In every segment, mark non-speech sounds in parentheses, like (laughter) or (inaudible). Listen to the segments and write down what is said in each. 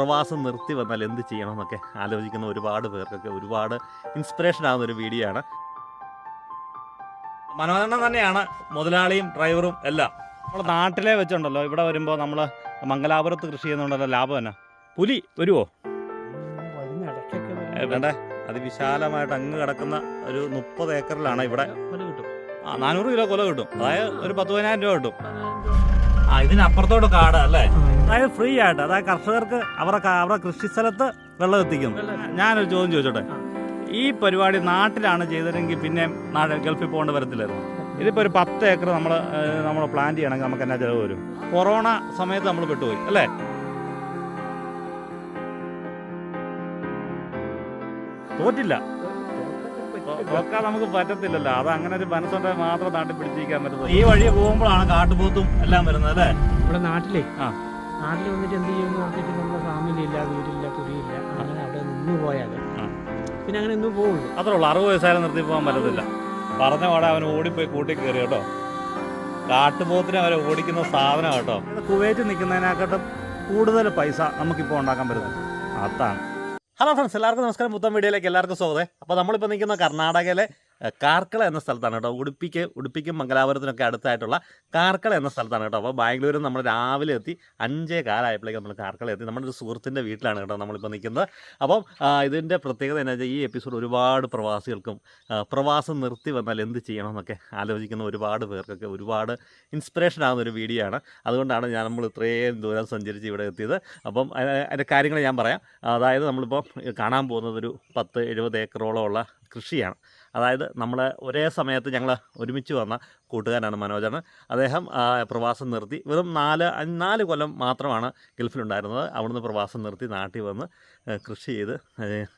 പ്രവാസം നിർത്തി വന്നാൽ എന്ത് ചെയ്യണമെന്നൊക്കെ ആലോചിക്കുന്ന ഒരുപാട് പേർക്കൊക്കെ ഒരുപാട് ഇൻസ്പിറേഷൻ ആകുന്ന ഒരു വീഡിയോ ആണ്. മനോഹരൻ തന്നെയാണ് മുതലാളിയും ഡ്രൈവറും എല്ലാം. നമ്മൾ നാട്ടിലെ വെച്ചുണ്ടല്ലോ. ഇവിടെ വരുമ്പോൾ നമ്മൾ മംഗലാപുരത്ത് കൃഷി ചെയ്യുന്നുണ്ടല്ലോ ലാഭം തന്നെ പുലി വരുവോ? വേണ്ടേ? അതിവിശാലമായിട്ട് അങ്ങ് കിടക്കുന്ന ഒരു മുപ്പത് ഏക്കറിലാണ് ഇവിടെ. ആ നാനൂറ് കിലോ കൊല കിട്ടും. അതായത് ഒരു പത്ത് പതിനായിരം രൂപ കിട്ടും. ആ ഇതിനപ്പുറത്തോട്ട് കാട് അല്ലേ? അതായത് ഫ്രീ ആയിട്ട്. അതായത് കർഷകർക്ക് അവരുടെ അവരുടെ കൃഷി സ്ഥലത്ത് വെള്ളം എത്തിക്കുന്നു. ഞാനൊരു ചോദ്യം ചോദിച്ചോട്ടെ? ഈ പരിപാടി നാട്ടിലാണ് ചെയ്തതെങ്കിൽ പിന്നെ നാട് ഗൾഫിൽ പോകേണ്ട വരത്തില്ലായിരുന്നു ഇതിപ്പോൾ ഒരു പത്ത് ഏക്കർ നമ്മൾ നമ്മൾ പ്ലാൻ ചെയ്യണമെങ്കിൽ നമുക്ക് എന്നാ ചിലവ് വരും? കൊറോണ സമയത്ത് നമ്മൾ പെട്ടുപോയി അല്ലേ? തോറ്റില്ല. നോക്കാൻ നമുക്ക് പറ്റത്തില്ലല്ലോ. അത് അങ്ങനെ ഒരു മനസ്സുണ്ടെ മാത്രം നാട്ടിൽ പിടിച്ചിരിക്കാൻ പറ്റുന്നത് ഈ വഴി പോകുമ്പോഴാണ് കാട്ടുപോത്തും എല്ലാം വരുന്നത് അല്ലേ? നമ്മുടെ നാട്ടിലേ ആ. നാട്ടിൽ വന്നിട്ട് എന്ത് ചെയ്യുമെന്ന് പറഞ്ഞിട്ട് നമ്മുടെ ഫാമിലി ഇല്ല വീടില്ല കുടിയില്ല അങ്ങനെ അവിടെ നിന്ന് പോയാൽ പിന്നെ അങ്ങനെ ഇന്ന് പോകുള്ളൂ അത്രേ ഉള്ളൂ. അറുപത് വയസ്സായാലും നിർത്തി പോകാൻ പറ്റത്തില്ല. പറഞ്ഞ പാടെ അവൻ ഓടിപ്പോയി കൂട്ടി കയറി കേട്ടോ. കാട്ടുപോത്തിനെ അവരെ ഓടിക്കുന്ന സാധനം കേട്ടോ. കുവൈറ്റ് നിൽക്കുന്നതിനെക്കാട്ടും കൂടുതൽ പൈസ നമുക്കിപ്പോൾ ഉണ്ടാക്കാൻ പറ്റുന്നത്. അതാണ്. ഹലോ ഫ്രണ്ട്സ് എല്ലാവർക്കും നമസ്കാരം. പുത്തൻ വീഡിയോയിലേക്ക് എല്ലാവർക്കും സ്വാഗതം. അപ്പോൾ നമ്മളിപ്പോൾ നിൽക്കുന്ന കർണാടകയിലെ കാർക്കള എന്ന സ്ഥലത്താണ് കേട്ടോ. ഉടുപ്പിക്ക് ഉടുപ്പിക്കും മംഗലാപുരത്തിനൊക്കെ അടുത്തായിട്ടുള്ള കാർക്കള എന്ന സ്ഥലത്താണ് കേട്ടോ. അപ്പോൾ ബാംഗ്ലൂരിൽ നമ്മൾ രാവിലെ എത്തി അഞ്ചേ കാലമായപ്പോഴേക്കും നമ്മൾ കാർക്കള എത്തി. നമ്മുടെ ഒരു സുഹൃത്തിന്റെ വീട്ടിലാണ് കേട്ടോ നമ്മളിപ്പോൾ നിൽക്കുന്നത്. അപ്പം ഇതിന്റെ പ്രത്യേകത എന്താ വെച്ചാൽ ഈ എപ്പിസോഡ് ഒരുപാട് പ്രവാസികൾക്കും പ്രവാസം നിർത്തി വന്നാൽ എന്ത് ചെയ്യണമെന്നൊക്കെ ആലോചിക്കുന്ന ഒരുപാട് പേർക്കൊക്കെ ഒരുപാട് ഇൻസ്പിറേഷൻ ആകുന്ന ഒരു വീഡിയോ ആണ്. അതുകൊണ്ടാണ് ഞാൻ നമ്മൾ ഇത്രയും ദൂരം സഞ്ചരിച്ച് ഇവിടെ എത്തിയത്. അപ്പം അതിന്റെ കാര്യങ്ങൾ ഞാൻ പറയാം. അതായത് നമ്മളിപ്പോൾ കാണാൻ പോകുന്നത് ഒരു പത്ത് എഴുപത് ഏക്കറോളം ഉള്ള കൃഷിയാണ്. അതായത് നമ്മൾ ഒരേ സമയത്ത് ഞങ്ങൾ ഒരുമിച്ച് വന്ന കൂട്ടുകാരനാണ് മനോജാണ്. അദ്ദേഹം പ്രവാസം നിർത്തി. വെറും നാല് നാല് കൊല്ലം മാത്രമാണ് ഗൾഫിലുണ്ടായിരുന്നത്. അവിടുന്ന് പ്രവാസം നിർത്തി നാട്ടിൽ വന്ന് കൃഷി ചെയ്ത്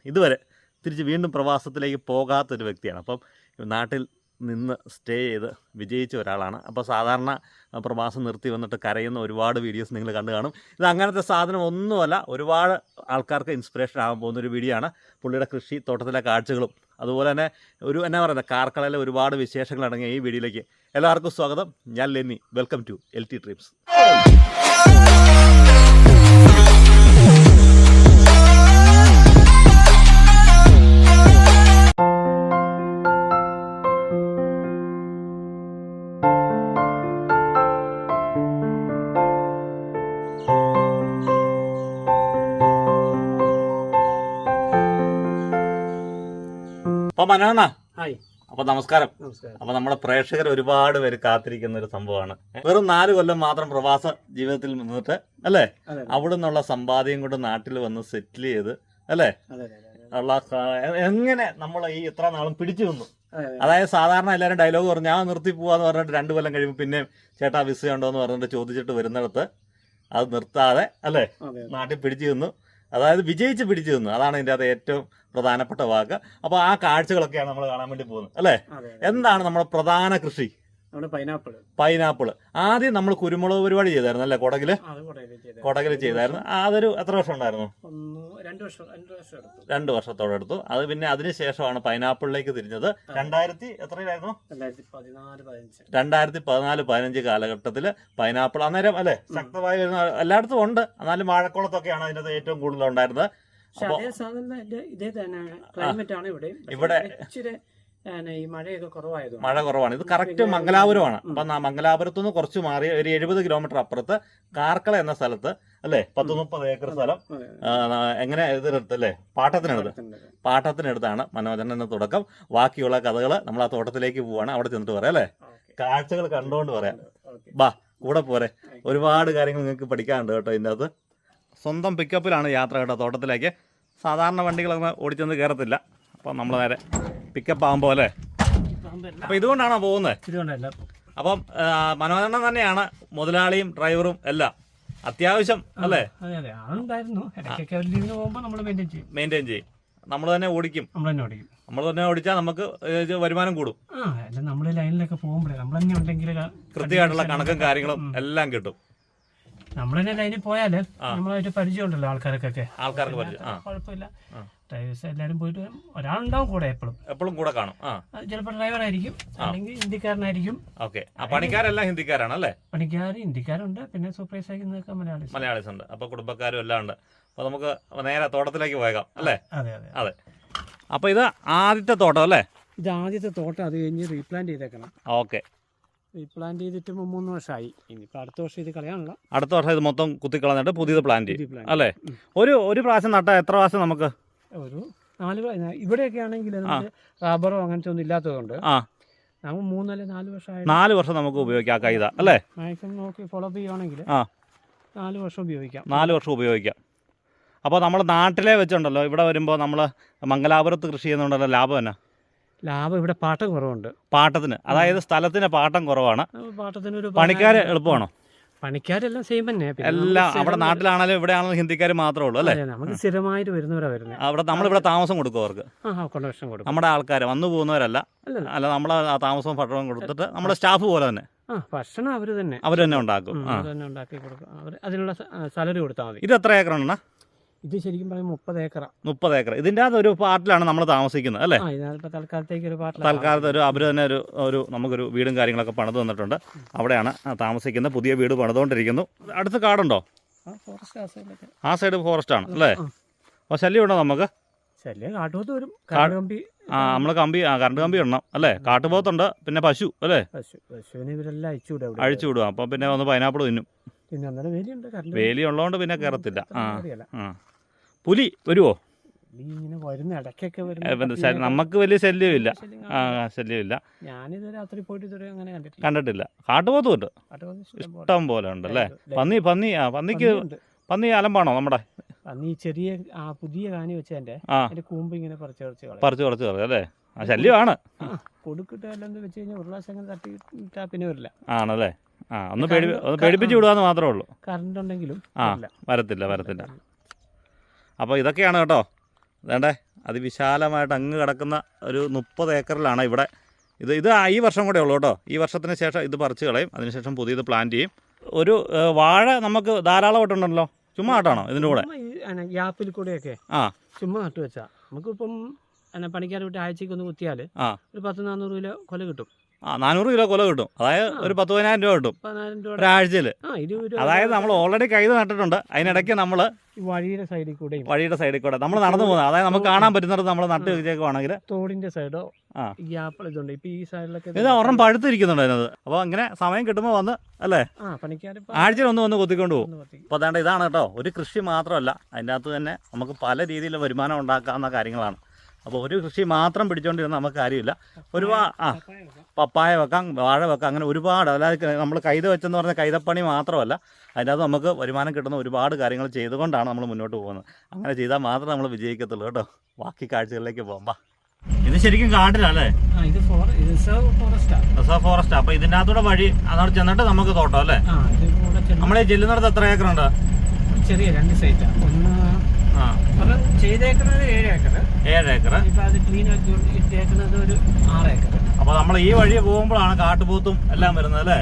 ഇതുവരെ തിരിച്ച് വീണ്ടും പ്രവാസത്തിലേക്ക് പോകാത്തൊരു വ്യക്തിയാണ്. അപ്പം നാട്ടിൽ നിന്ന് സ്റ്റേ ചെയ്ത് വിജയിച്ച ഒരാളാണ്. അപ്പോൾ സാധാരണ പ്രവാസം നിർത്തി വന്നിട്ട് കരയുന്ന ഒരുപാട് വീഡിയോസ് നിങ്ങൾ കണ്ടു കാണും. ഇത് അങ്ങനത്തെ സാധനം ഒന്നുമല്ല ഒരുപാട് ആൾക്കാർക്ക് ഇൻസ്പിറേഷൻ ആകാൻ പോകുന്ന ഒരു വീഡിയോ ആണ്. പുള്ളിയുടെ കൃഷി തോട്ടത്തിലെ കാഴ്ചകളും അതുപോലെ തന്നെ ഒരു എന്നാ പറയുന്നത് കാർക്കളയിലെ ഒരുപാട് വിശേഷങ്ങൾ അടങ്ങിയ ഈ വീഡിയോയിലേക്ക് എല്ലാവർക്കും സ്വാഗതം. ഞാൻ Lenny. Welcome to L T trips അപ്പോൾ മനോണ ഹായ്. അപ്പോൾ നമസ്കാരം. അപ്പൊ നമ്മുടെ പ്രേക്ഷകർ ഒരുപാട് പേര് കാത്തിരിക്കുന്ന ഒരു സംഭവമാണ്. വെറും നാല് കൊല്ലം മാത്രം പ്രവാസ ജീവിതത്തിൽ നിന്നിട്ട് അല്ലേ? അവിടെ നിന്നുള്ള സമ്പാദ്യം കൊണ്ട് നാട്ടിൽ വന്ന് സെറ്റിൽ ചെയ്ത് അല്ലേ? ഉള്ള എങ്ങനെ നമ്മൾ ഈ ഇത്ര നാളും പിടിച്ചു നിന്നു? അതെ അതെ അതായത് സാധാരണ എല്ലാവരും ഡയലോഗ് പറഞ്ഞു ഞാൻ നിർത്തി പോവാന്ന് പറഞ്ഞിട്ട് രണ്ടു കൊല്ലം കഴിയുമ്പോൾ പിന്നെ ചേട്ടാ വിസ ഉണ്ടോ എന്ന് പറഞ്ഞിട്ട് ചോദിച്ചിട്ട് വരുന്നിടത്ത് അത് നിർത്താതെ അല്ലേ? നാട്ടിൽ പിടിച്ചു നിന്നു. അതായത് വിജയിച്ച് പിടിച്ചു നിന്നു. അതാണ് ഇതിന്റെ അത് ഏറ്റവും പ്രധാനപ്പെട്ട വാക്ക്. അപ്പോൾ ആ കാഴ്ചകളൊക്കെയാണ് നമ്മൾ കാണാൻ വേണ്ടി പോകുന്നത് അല്ലേ? എന്താണ് നമ്മുടെ പ്രധാന കൃഷി? പൈനാപ്പിൾ പൈനാപ്പിൾ ആദ്യം നമ്മൾ കുരുമുളക് പരിപാടി ചെയ്തായിരുന്നു അല്ലേ കൊടകിൽ? കൊടകിൽ ചെയ്തായിരുന്നു. അതൊരു എത്ര വർഷം ഉണ്ടായിരുന്നു? രണ്ട് വർഷം രണ്ട് വർഷം രണ്ട് വർഷത്തോടെ എടുത്തു. അത് പിന്നെ അതിനുശേഷമാണ് പൈനാപ്പിളിലേക്ക് തിരിഞ്ഞത്. രണ്ടായിരത്തി എത്രയിലായിരുന്നു? രണ്ടായിരത്തി പതിനാല് പതിനഞ്ച്. കാലഘട്ടത്തിൽ കാലഘട്ടത്തിൽ പൈനാപ്പിൾ അന്നേരം അല്ലെ ശക്തമായി വരുന്ന എല്ലായിടത്തും ഉണ്ട്. എന്നാലും വാഴക്കുളത്തൊക്കെയാണ് അതിനകത്ത് ഏറ്റവും കൂടുതൽ ഉണ്ടായിരുന്നത് ഇവിടെ ഈ മഴയൊക്കെ കുറവായത് മഴ കുറവാണ്. ഇത് കറക്റ്റ് മംഗലാപുരമാണ്. അപ്പൊ മംഗലാപുരത്തു നിന്ന് കുറച്ച് മാറി ഒരു എഴുപത് കിലോമീറ്റർ അപ്പുറത്ത് കാർക്കള എന്ന സ്ഥലത്ത് അല്ലേ? പത്ത് മുപ്പത് ഏക്കർ സ്ഥലം. എങ്ങനെ ഇതിനെടുത്ത് അല്ലേ? പാട്ടത്തിനെടുത്ത്. പാട്ടത്തിനെടുത്താണ് മനോജൻ എന്ന തുടക്കം. ബാക്കിയുള്ള കഥകൾ നമ്മൾ ആ തോട്ടത്തിലേക്ക് പോവാണ്. അവിടെ ചെന്നിട്ട് പറയാം അല്ലേ. കാഴ്ചകൾ കണ്ടുകൊണ്ട് പറയാം. ബാ കൂടെ പോരെ. ഒരുപാട് കാര്യങ്ങൾ നിങ്ങൾക്ക് പഠിക്കാനുണ്ട് കേട്ടോ ഇതിന്റെ അകത്ത് സ്വന്തം പിക്കപ്പിലാണ് യാത്ര കേട്ടോ തോട്ടത്തിലേക്ക്. സാധാരണ വണ്ടികളൊന്നും ഓടിച്ചെന്ന് കയറത്തില്ല അപ്പം നമ്മൾ നേരെ പിക്കപ്പ് ആകുമ്പോൾ അല്ലേ? അപ്പൊ അപ്പോൾ ഇതുകൊണ്ടാണോ പോകുന്നത്? ഇതുകൊണ്ടല്ല. അപ്പം മനോരമ തന്നെയാണ് മുതലാളിയും ഡ്രൈവറും എല്ലാം. അത്യാവശ്യം അല്ലേ? മെയിന്റെയിൻ ചെയ്യും. നമ്മൾ തന്നെ ഓടിക്കും. നമ്മൾ തന്നെ ഓടിക്കും. നമ്മൾ തന്നെ ഓടിച്ചാൽ നമുക്ക് വരുമാനം കൂടും. നമ്മൾ ലൈനിലൊക്കെ പോകുമ്പോഴേ നമ്മൾ തന്നെ ഉണ്ടെങ്കിൽ കൃത്യമായിട്ടുള്ള കണക്കും കാര്യങ്ങളും എല്ലാം കിട്ടും. നമ്മൾ തന്നെ ലൈനിൽ പോയാൽ നമ്മളായിട്ട് പരിചയമുണ്ടല്ലോ ആൾക്കാർക്കൊക്കെ. ആൾക്കാർക്ക് പരിചയം. കുഴപ്പമില്ല. ഡ്രൈവേഴ്സ് എല്ലാവരും പോയിട്ട് വരും. ഒരാളുണ്ടാവും കൂടെ എപ്പോഴും എപ്പോഴും കൂടെ കാണും. ആ. ചിലപ്പോൾ ഡ്രൈവർ ആയിരിക്കും അല്ലെങ്കിൽ ഹിന്ദിക്കാരനായിരിക്കും. ഓക്കെ. ആ പണിക്കാരെല്ലാം ഹിന്ദിക്കാരാണ് അല്ലേ? പണിക്കാർ ഹിന്ദിക്കാരുണ്ട്. പിന്നെ സൂപ്പർവൈസ് ആയിരിക്കുന്നതൊക്കെ മലയാളി മലയാളീസ്. ഉണ്ട് അപ്പോൾ കുടുംബക്കാരും എല്ലാം ഉണ്ട്. അപ്പൊ നമുക്ക് നേരെ തോട്ടത്തിലേക്ക് പോയേക്കാം അല്ലേ? അതെ അതെ അതെ. അപ്പോൾ ഇത് ആദ്യത്തെ തോട്ടം അല്ലേ? ഇത് ആദ്യത്തെ തോട്ടം അത് കഴിഞ്ഞ് റീപ്ലാന്റ് ചെയ്തേക്കണം. ഓക്കെ. റീപ്ലാന്റ് ചെയ്തിട്ട് മൂന്ന് വർഷമായി ഇനിയിപ്പോൾ അടുത്ത വർഷം ഇത് കളയാനുള്ള. അടുത്ത വർഷം ഇത് മൊത്തം കുത്തിക്കളഞ്ഞിട്ട് പുതിയത് പ്ലാന്റ് ചെയ്യും. അല്ലേ? ഒരു ഒരു പ്രാവശ്യം നട്ടാൽ എത്ര പ്രാവശ്യം നമുക്ക്? ഒരു നാല് ഇവിടെയൊക്കെ ആണെങ്കിൽ റബ്ബറോ അങ്ങനത്തെ ഒന്നും ഇല്ലാത്തതുകൊണ്ട് നമുക്ക് മൂന്നല്ല നാല് വർഷമായി നാല് വർഷം നമുക്ക് ഉപയോഗിക്കാം കൈത അല്ലേ? മാക്സിമം നോക്കി ഫോളോ അപ്പ് ചെയ്യുവാണെങ്കിൽ. നാല് വർഷം ഉപയോഗിക്കാം. നാല് വർഷം ഉപയോഗിക്കാം. അപ്പോൾ നമ്മൾ നാട്ടിലെ വെച്ചുണ്ടല്ലോ ഇവിടെ വരുമ്പോൾ നമ്മൾ മംഗലാപുരത്ത് കൃഷി ചെയ്യുന്നുണ്ടല്ലോ ലാഭം തന്നെ ലാഭം ഇവിടെ പാട്ടം കുറവുണ്ട്. പാട്ടത്തിന് അതായത് സ്ഥലത്തിന് പാട്ടം കുറവാണ്. പാട്ടത്തിന് ഒരു പണിക്കാർ എളുപ്പമാണോ? പണിക്കാരെല്ലാം സെയിം തന്നെ. എല്ലാം അവിടെ നാട്ടിലാണെങ്കിലും ഇവിടെ ആണെങ്കിലും ഹിന്ദിക്കാർ മാത്രമേ ഉള്ളൂ അല്ലേ? നമുക്ക് സ്ഥിരമായിട്ട് വരുന്നവരാ വരുന്നത് അവിടെ നമ്മളിവിടെ താമസം കൊടുക്കും അവർക്ക്. കൊടുക്കും. നമ്മുടെ ആൾക്കാർ വന്നു പോകുന്നവരല്ല. അല്ല നമ്മൾ ആ താമസവും ഭക്ഷണവും കൊടുത്തിട്ട് നമ്മുടെ സ്റ്റാഫ് പോലെ തന്നെ. ഭക്ഷണം അവർ തന്നെ. അവർ തന്നെ ഉണ്ടാക്കും. തന്നെ ഉണ്ടാക്കി കൊടുക്കും. അവർ അതിനുള്ള സാലറി കൊടുത്താൽ മതി. ഇത് എത്ര ഏക്കറാണ് ഇത് ശരിക്കും പറയുമ്പോൾ മുപ്പത് ഏക്കറ. മുപ്പത് ഏക്കർ ഇതിന്റെ അകത്ത് ഒരു പാർട്ടിലാണ് നമ്മൾ താമസിക്കുന്നത് അല്ലേ? തൽക്കാലത്തേക്ക് ഒരു പാർട്ടി തൽക്കാലത്ത് ഒരു അവർ തന്നെ ഒരു ഒരു നമുക്കൊരു വീടും കാര്യങ്ങളൊക്കെ പണിത് തന്നിട്ടുണ്ട്. അവിടെയാണ് താമസിക്കുന്നത് പുതിയ വീട് പണിതുകൊണ്ടിരിക്കുന്നു. അടുത്ത് കാടുണ്ടോ? ആ സൈഡ് ഫോറസ്റ്റ് ആണ് അല്ലേ. അപ്പോൾ ശല്യം ഉണ്ടോ നമുക്ക്? കാട്ടുപോത്ത് വരും. കമ്പി ആ നമ്മൾ കമ്പി ആ കറണ്ട് കമ്പി ഇടണം അല്ലേ? കാട്ടുപോത്തുണ്ട് പിന്നെ പശു അല്ലേ? പശു പശുവിനെ ഇവരെല്ലാം അയച്ചുവിടും അവിടെ. അഴിച്ചു വിടുക അപ്പം പിന്നെ ഒന്ന് പൈനാപ്പിൾ തിന്നും. വേലി ഉള്ളതുകൊണ്ട് പിന്നെ കയറത്തില്ല ആ ആ. പുലി വരുമോ ഇങ്ങനെ വരുന്ന ഇടയ്ക്കൊക്കെ വരുന്ന നമുക്ക് വലിയ ശല്യമില്ല. ശല്യം ആ. ശല്യമില്ല. ഞാനിത് രാത്രി പോയിട്ട് ഇതുവരെ അങ്ങനെ കണ്ടിട്ടില്ല. കണ്ടിട്ടില്ല. കാട്ടുപോത്തും ഉണ്ട് കാട്ടുപോത്ത് ഇഷ്ടം പോലെ. ഉണ്ട് അല്ലേ പന്നി പന്നി ആ പന്നിക്ക് പന്നി അലമ്പാണോ നമ്മുടെ? പന്നി ചെറിയ ആ പുതിയ കാനി വെച്ചതിന്റെ അതിന്റെ കൂമ്പ് ഇങ്ങനെ പറിച്ചു പറിച്ച് കളയും. പറിച്ച് പറിച്ച് കളയും അല്ലേ? ആ ശല്യമാണ്. കൊടുക്കിട്ട് അല്ലെന്ന് വെച്ച് കഴിഞ്ഞാൽ ഒരു പ്രാവശ്യം അങ്ങനെ പിന്നെ വരില്ല. ആണല്ലേ? ആ ഒന്ന് പേടിപ്പിച്ചു പേടി ഒന്ന് പേടിപ്പിച്ച് ആ. മാത്രമേ ഉള്ളൂ. കറണ്ട് ഉണ്ടെങ്കിലും ആ. വരത്തില്ല. വരത്തില്ല. അപ്പോൾ ഇതൊക്കെയാണ് കേട്ടോ. വേണ്ടേ അതിവിശാലമായിട്ട് അങ്ങ് കിടക്കുന്ന ഒരു മുപ്പത് ഏക്കറിലാണ് ഇവിടെ. ഇത് ഇത് ഈ വർഷം കൂടെ ഉള്ളൂ കേട്ടോ. ഈ വർഷത്തിന് ശേഷം ഇത് പറിച്ച് കളയും. അതിനുശേഷം പുതിയത് പ്ലാൻ ചെയ്യും. ഒരു വാഴ നമുക്ക് ധാരാളമായിട്ടുണ്ടല്ലോ ചുമ്മാ ആട്ടാണോ ഇതിന്റെ കൂടെ? ഗ്യാപ്പിൽ കൂടെയൊക്കെ ആ. ചുമ്മാ നട്ടു വെച്ചാൽ നമുക്കിപ്പം പണിക്കാർ വിട്ട് ആഴ്ചക്ക് ഒന്ന് കുത്തിയാൽ ആ. ഒരു പത്ത് നാനൂറ് കിലോ കൊല കിട്ടും. ആ നാനൂറ് കിലോ കൊല കിട്ടും. അതായത് ഒരു പത്ത് പതിനായിരം രൂപ കിട്ടും ഒരാഴ്ചയിൽ അതായത് നമ്മൾ ഓൾറെഡി കൈത് നട്ടിട്ടുണ്ട്. അതിനിടയ്ക്ക് നമ്മൾ വഴിയുടെ സൈഡിൽ കൂടെ വഴിയുടെ സൈഡിൽ കൂടെ നമ്മൾ നടന്നു പോകുന്നത്. അതായത് നമുക്ക് കാണാൻ പറ്റുന്നിടത്ത് നമ്മൾ നട്ട് വെച്ചേക്കുവാണെങ്കിൽ തോടിന്റെ സൈഡോ. ഈ ഇതുണ്ട് ഇപ്പൊ ഈ സൈഡിലൊക്കെ ഇത് ഒരെണ്ണം പഴുത്തിരിക്കുന്നുണ്ട് അതിനകത്ത്. അപ്പോൾ അങ്ങനെ സമയം കിട്ടുമ്പോൾ വന്ന് അല്ലേ? ആഴ്ചയിൽ ഒന്ന് വന്ന് കൊത്തിക്കൊണ്ട് പോകും. അപ്പോൾ അതാണ്ട് ഇതാണ് കേട്ടോ. ഒരു കൃഷി മാത്രമല്ല അതിന്റെ അകത്ത് തന്നെ നമുക്ക് പല രീതിയിൽ വരുമാനം ഉണ്ടാക്കാവുന്ന കാര്യങ്ങളാണ്. അപ്പോൾ ഒരു കൃഷി മാത്രം പിടിച്ചുകൊണ്ടിരുന്ന നമുക്ക് കാര്യമില്ല. ഒരുപാട് ആ പപ്പായ വെക്കാം. വാഴ വെക്കാം അങ്ങനെ ഒരുപാട്. അതായത് നമ്മൾ കൈത വെച്ചെന്ന് പറഞ്ഞ കൈതപ്പണി മാത്രമല്ല അതിനകത്ത് നമുക്ക് വരുമാനം കിട്ടുന്ന ഒരുപാട് കാര്യങ്ങൾ ചെയ്തുകൊണ്ടാണ് നമ്മൾ മുന്നോട്ട് പോകുന്നത്. അങ്ങനെ ചെയ്താൽ മാത്രമേ നമ്മൾ വിജയിക്കത്തുള്ളൂ കേട്ടോ. ബാക്കി കാഴ്ചകളിലേക്ക് പോകുമ്പോൾ ഇത് ശരിക്കും കാട്ടിലല്ലേ റിസർവ് ഫോറസ്റ്റാ. അപ്പൊ ഇതിന്റെ അകത്തൂടെ വഴി അതോടെ ചെന്നിട്ട് നമുക്ക് തോട്ടം അല്ലേ? ഈ ചെല്ലുന്നിടത്ത് എത്ര ഏക്കറുണ്ട്? ചെറിയ രണ്ട് സൈറ്റാ. ഒന്ന് ആ. അത് ചെയ്തേക്കുന്നത് ഏഴ് ഏക്കർ ഏഴ് ഏക്കർ ഇപ്പൊ അത് ക്ലീൻ ആക്കി ഇട്ടേക്കുന്നത് ഒരു ആറ് ഏക്കർ അപ്പോൾ നമ്മൾ ഈ വഴി പോകുമ്പോഴാണ് കാട്ടുപോത്തും എല്ലാം വരുന്നത് അല്ലേ?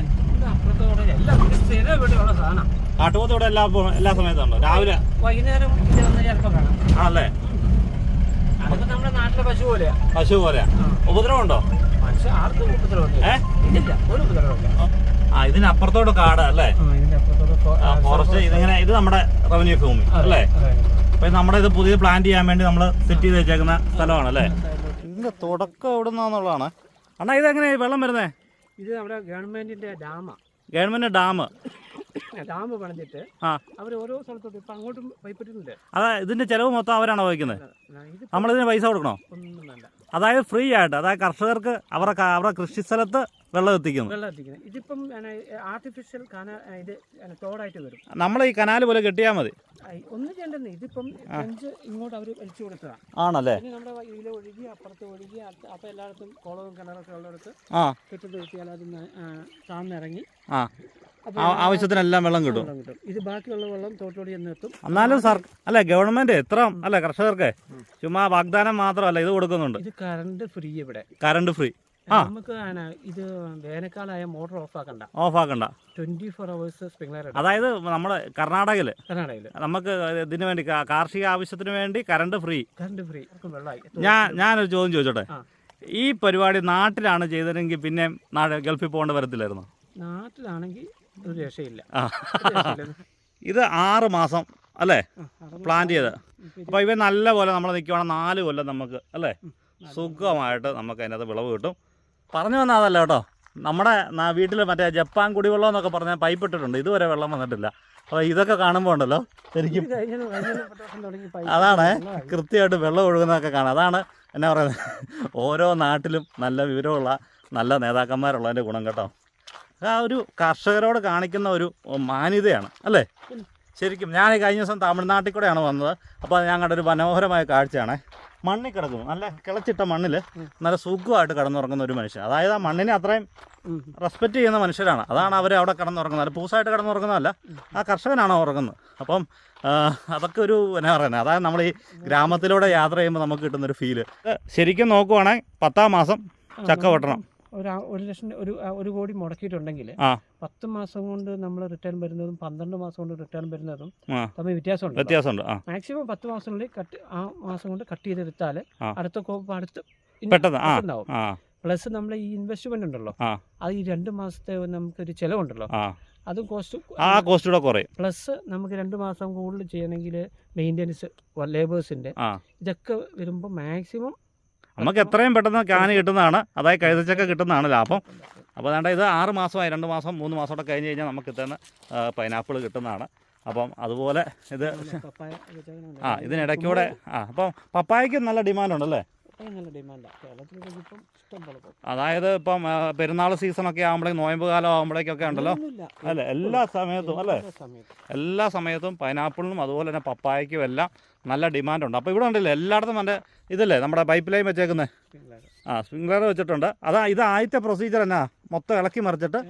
അപ്പുറത്തോടെ എല്ലാം ഒരു സ്ഥിരം ഇവിടെയുള്ള സാധനം. കാട്ടുപോത്ത് ഇവിടെ എല്ലാ എല്ലാ സമയത്തും ഉണ്ടോ രാവിലെ? വൈകുന്നേരം ഇത് വന്ന് കാണാം. ആണല്ലേ? അതൊക്കെ നമ്മുടെ നാട്ടിലെ പശു പോലെയാ. പശു പോലെയാ. ഉപദ്രവം ഉണ്ടോ ആർക്കും ഇല്ല. ഒരു ഉപദ്രവമില്ല ആ ഇതിനപ്പുറത്തോട്ട് കാട് അല്ലേ? ഫോറസ്റ്റ് ഇതിങ്ങനെ ഇത് നമ്മുടെ റവന്യൂ ഭൂമി അല്ലേ? അതെ. അപ്പൊ ഇത് നമ്മുടെ ഇത് പുതിയ പ്ലാൻ ചെയ്യാൻ വേണ്ടി നമ്മൾ സെറ്റ് ചെയ്ത് വെച്ചേക്കുന്ന സ്ഥലമാണ് അല്ലേ ഇതിന്റെ തുടക്കം എവിടെ നിന്നാന്നുള്ളതാണ് അണ്ണാ ഇതെങ്ങനെ വെള്ളം വരുന്നേ? ഇത് നമ്മുടെ ഗവൺമെന്റിന്റെ ഡാമാ ഗവൺമെന്റ് ഡാം. ഡാം പണിഞ്ഞിട്ട് അവർ ഓരോ സ്ഥലത്തോട്ട് ഇപ്പൊ അങ്ങോട്ടും പൈപ്പിട്ടുണ്ട് അതാ ഇതിന്റെ ചെലവ് മൊത്തം അവരാണോ വഹിക്കുന്നത് നമ്മളിതിന് പൈസ കൊടുക്കണോ? ഒന്നും വേണ്ട അതായത് ഫ്രീ ആയിട്ട് അതായത് കർഷകർക്ക് അവരുടെ അവരുടെ കൃഷി സ്ഥലത്ത് വെള്ളം എത്തിക്കുന്നു. വെള്ളം എത്തിക്കുന്നത് ഇതിപ്പം ആർട്ടിഫിഷ്യൽ കനാൽ ഇത് തോടായിട്ട് വരും. നമ്മൾ ഈ കനാല് പോലെ കെട്ടിയാൽ മതി. ഒന്നും ചെയ്യണ്ടെന്ന് ഇതിപ്പം ഇങ്ങോട്ട് അവർ വലിച്ചു കൊടുത്തതാണ്. ആണല്ലേ? പിന്നെ നമ്മുടെ ഇതിൽ ഒഴുകി അപ്പുറത്ത് ഒഴുകി അത് അപ്പം എല്ലായിടത്തും കുളവും കിണറൊക്കെ ഉള്ളിടത്ത് ആ. കെട്ടിട്ട് കിട്ടിയാൽ അത് ന- ആ, താന്നിറങ്ങി ആ. അപ്പോൾ ആ- ആവശ്യത്തിനെല്ലാം വെള്ളം കിട്ടും. ഇത് ബാക്കിയുള്ള വെള്ളം തോട്ടോടി എന്നെത്തും എന്നാലും സർ അല്ല ഗവൺമെന്റ് എത്ര അല്ല കർഷകർക്ക്? ചുമ്മാ വാഗ്ദാനം മാത്രമല്ല ഇത് കൊടുക്കുന്നുണ്ട്. ഇത് കറണ്ട് ഫ്രീ ഇവിടെ. Current free. നമുക്ക് ഇത് വേനൽക്കാലായ മോട്ടോർ ഓഫ് ആക്കണ്ട ഓഫ് ആക്കണ്ട ട്വന്റി ഫോർ അവേഴ്സ് സ്പ്രിംഗ്ലർ അതായത് നമ്മുടെ കർണാടകയിൽ കർണാടകയിൽ നമുക്ക് ഇതിനു വേണ്ടി കാർഷിക ആവശ്യത്തിന് വേണ്ടി കറണ്ട് ഫ്രീ കറണ്ട് ഫ്രീ ഞാൻ ഞാനൊരു ചോദ്യം ചോദിച്ചോട്ടെ? ഈ പരിപാടി നാട്ടിലാണ് ചെയ്തതെങ്കിൽ പിന്നെ ഗൾഫിൽ പോകേണ്ട വരത്തില്ലായിരുന്നു? നാട്ടിലാണെങ്കിൽ ഒരു രക്ഷയില്ല. ഇത് ആറ് മാസം അല്ലേ? പ്ലാൻ ചെയ്ത്. അപ്പൊ ഇവ നല്ല പോലെ നമ്മൾ നിൽക്കുവാണെങ്കിൽ നാല് കൊല്ലം നമുക്ക് അല്ലേ? സുഖമായിട്ട് നമുക്ക് അതിനകത്ത് വിളവ് കിട്ടും. പറഞ്ഞു വന്നാൽ അതല്ല കേട്ടോ. നമ്മുടെ വീട്ടിൽ മറ്റേ ജപ്പാൻ കുടിവെള്ളം എന്നൊക്കെ പറഞ്ഞാൽ പൈപ്പ് ഇട്ടിട്ടുണ്ട്. ഇതുവരെ വെള്ളം വന്നിട്ടില്ല. അപ്പോൾ ഇതൊക്കെ കാണുമ്പോൾ ഉണ്ടല്ലോ. ശരിക്കും അതാണ്. കൃത്യമായിട്ട് വെള്ളം ഒഴുകുന്നതൊക്കെ കാണാം. അതാണ് എന്നാ പറയുന്നത് ഓരോ നാട്ടിലും നല്ല വിവരമുള്ള നല്ല നേതാക്കന്മാരുള്ളതിന്റെ ഗുണം കേട്ടോ. ആ ഒരു കർഷകരോട് കാണിക്കുന്ന ഒരു മാന്യതയാണ് അല്ലേ? ശരിക്കും ഞാൻ കഴിഞ്ഞ ദിവസം തമിഴ്നാട്ടിൽ കൂടെയാണ് വന്നത്. അപ്പോൾ കണ്ട ഒരു മനോഹരമായ കാഴ്ചയാണ്. മണ്ണിൽ കിടക്കുന്നു. നല്ല കിളച്ചിട്ട മണ്ണിൽ. നല്ല സുഖമായിട്ട് കിടന്നുറങ്ങുന്ന ഒരു മനുഷ്യൻ. അതായത് ആ മണ്ണിനെ അത്രയും. റെസ്പെക്റ്റ് ചെയ്യുന്ന മനുഷ്യരാണ്. അതാണ് അവർ അവിടെ കിടന്നുറങ്ങുന്നത്. അല്ല പൂസായിട്ട് കിടന്നുറങ്ങുന്നതല്ല. ആ കർഷകനാണ് ഉറങ്ങുന്നത്. അപ്പം അതൊക്കെ ഒരു എന്നാ പറയുന്നത് അതായത് നമ്മൾ ഈ ഗ്രാമത്തിലൂടെ യാത്ര ചെയ്യുമ്പോൾ നമുക്ക് കിട്ടുന്നൊരു ഫീൽ ശരിക്കും നോക്കുവാണെങ്കിൽ പത്താം മാസം ചക്ക വെട്ടണം. ഒരു ഒരു ലക്ഷം ഒരു ഒരു കോടി മുടക്കിയിട്ടുണ്ടെങ്കിൽ. പത്ത് മാസം കൊണ്ട് നമ്മൾ റിട്ടേൺ വരുന്നതും പന്ത്രണ്ട് മാസം കൊണ്ട് റിട്ടേൺ വരുന്നതും തമ്മിൽ വ്യത്യാസമുണ്ട്. വ്യത്യാസമുണ്ട് മാക്സിമം പത്ത് മാസത്തിനുള്ളിൽ കട്ട് ആ മാസം കൊണ്ട് കട്ട് ചെയ്തെടുത്താൽ. അടുത്ത കോപ്പ് അടുത്ത് ഉണ്ടാവും പ്ലസ് നമ്മൾ ഈ ഇൻവെസ്റ്റ്മെന്റ് ഉണ്ടല്ലോ. അത് ഈ രണ്ട് മാസത്തെ നമുക്കൊരു ചിലവുണ്ടല്ലോ. അതും കോസ്റ്റ് ആ കോസ്റ്റ് കൂടെ കുറയും. പ്ലസ് നമുക്ക് രണ്ട് മാസം കൂടുതൽ ചെയ്യണമെങ്കിൽ മെയിന്റെനൻസ് ലേബേഴ്സിന്റെ ഇതൊക്കെ വരുമ്പോൾ മാക്സിമം നമുക്ക് എത്രയും പെട്ടെന്ന് കാന കിട്ടുന്നതാണ്. അതായത് കഴുതച്ചക്ക കിട്ടുന്നതാണ് ലാഭം. അപ്പോൾ വേണ്ട ഇത് ആറ് മാസമായി രണ്ട് മാസം മൂന്ന് മാസം കൂടെ കഴിഞ്ഞ് കഴിഞ്ഞാൽ നമുക്ക് ഇത്തന്നെ പൈനാപ്പിൾ കിട്ടുന്നതാണ്. അപ്പം അതുപോലെ ഇത്. ആ ഇതിനിടയ്ക്കൂടെ ആ അപ്പം പപ്പായക്ക് നല്ല ഡിമാൻഡുണ്ടല്ലേ? അതായത് ഇപ്പം പെരുന്നാൾ പെരുന്നാൾ സീസണൊക്കെ ആകുമ്പോഴേക്കും നോയമ്പ് കാലം ആകുമ്പോഴേക്കൊക്കെ ഉണ്ടല്ലോ? അല്ലേ എല്ലാ സമയത്തും അല്ലേ? എല്ലാ സമയത്തും. പൈനാപ്പിളിനും അതുപോലെ തന്നെ പപ്പായക്കും എല്ലാം നല്ല ഡിമാൻഡുണ്ട്. അപ്പോൾ ഇവിടെ ഉണ്ടല്ലോ എല്ലായിടത്തും എന്റെ ഇതല്ലേ നമ്മുടെ പൈപ്പ് ലൈൻ വെച്ചേക്കുന്നത് ആ സ്പ്രിംഗ്ലർ വെച്ചിട്ടുണ്ട്. അതാ ഇത് ആദ്യത്തെ പ്രൊസീജിയർ എന്നാ? മൊത്തം ഇളക്കി മറിച്ചിട്ട്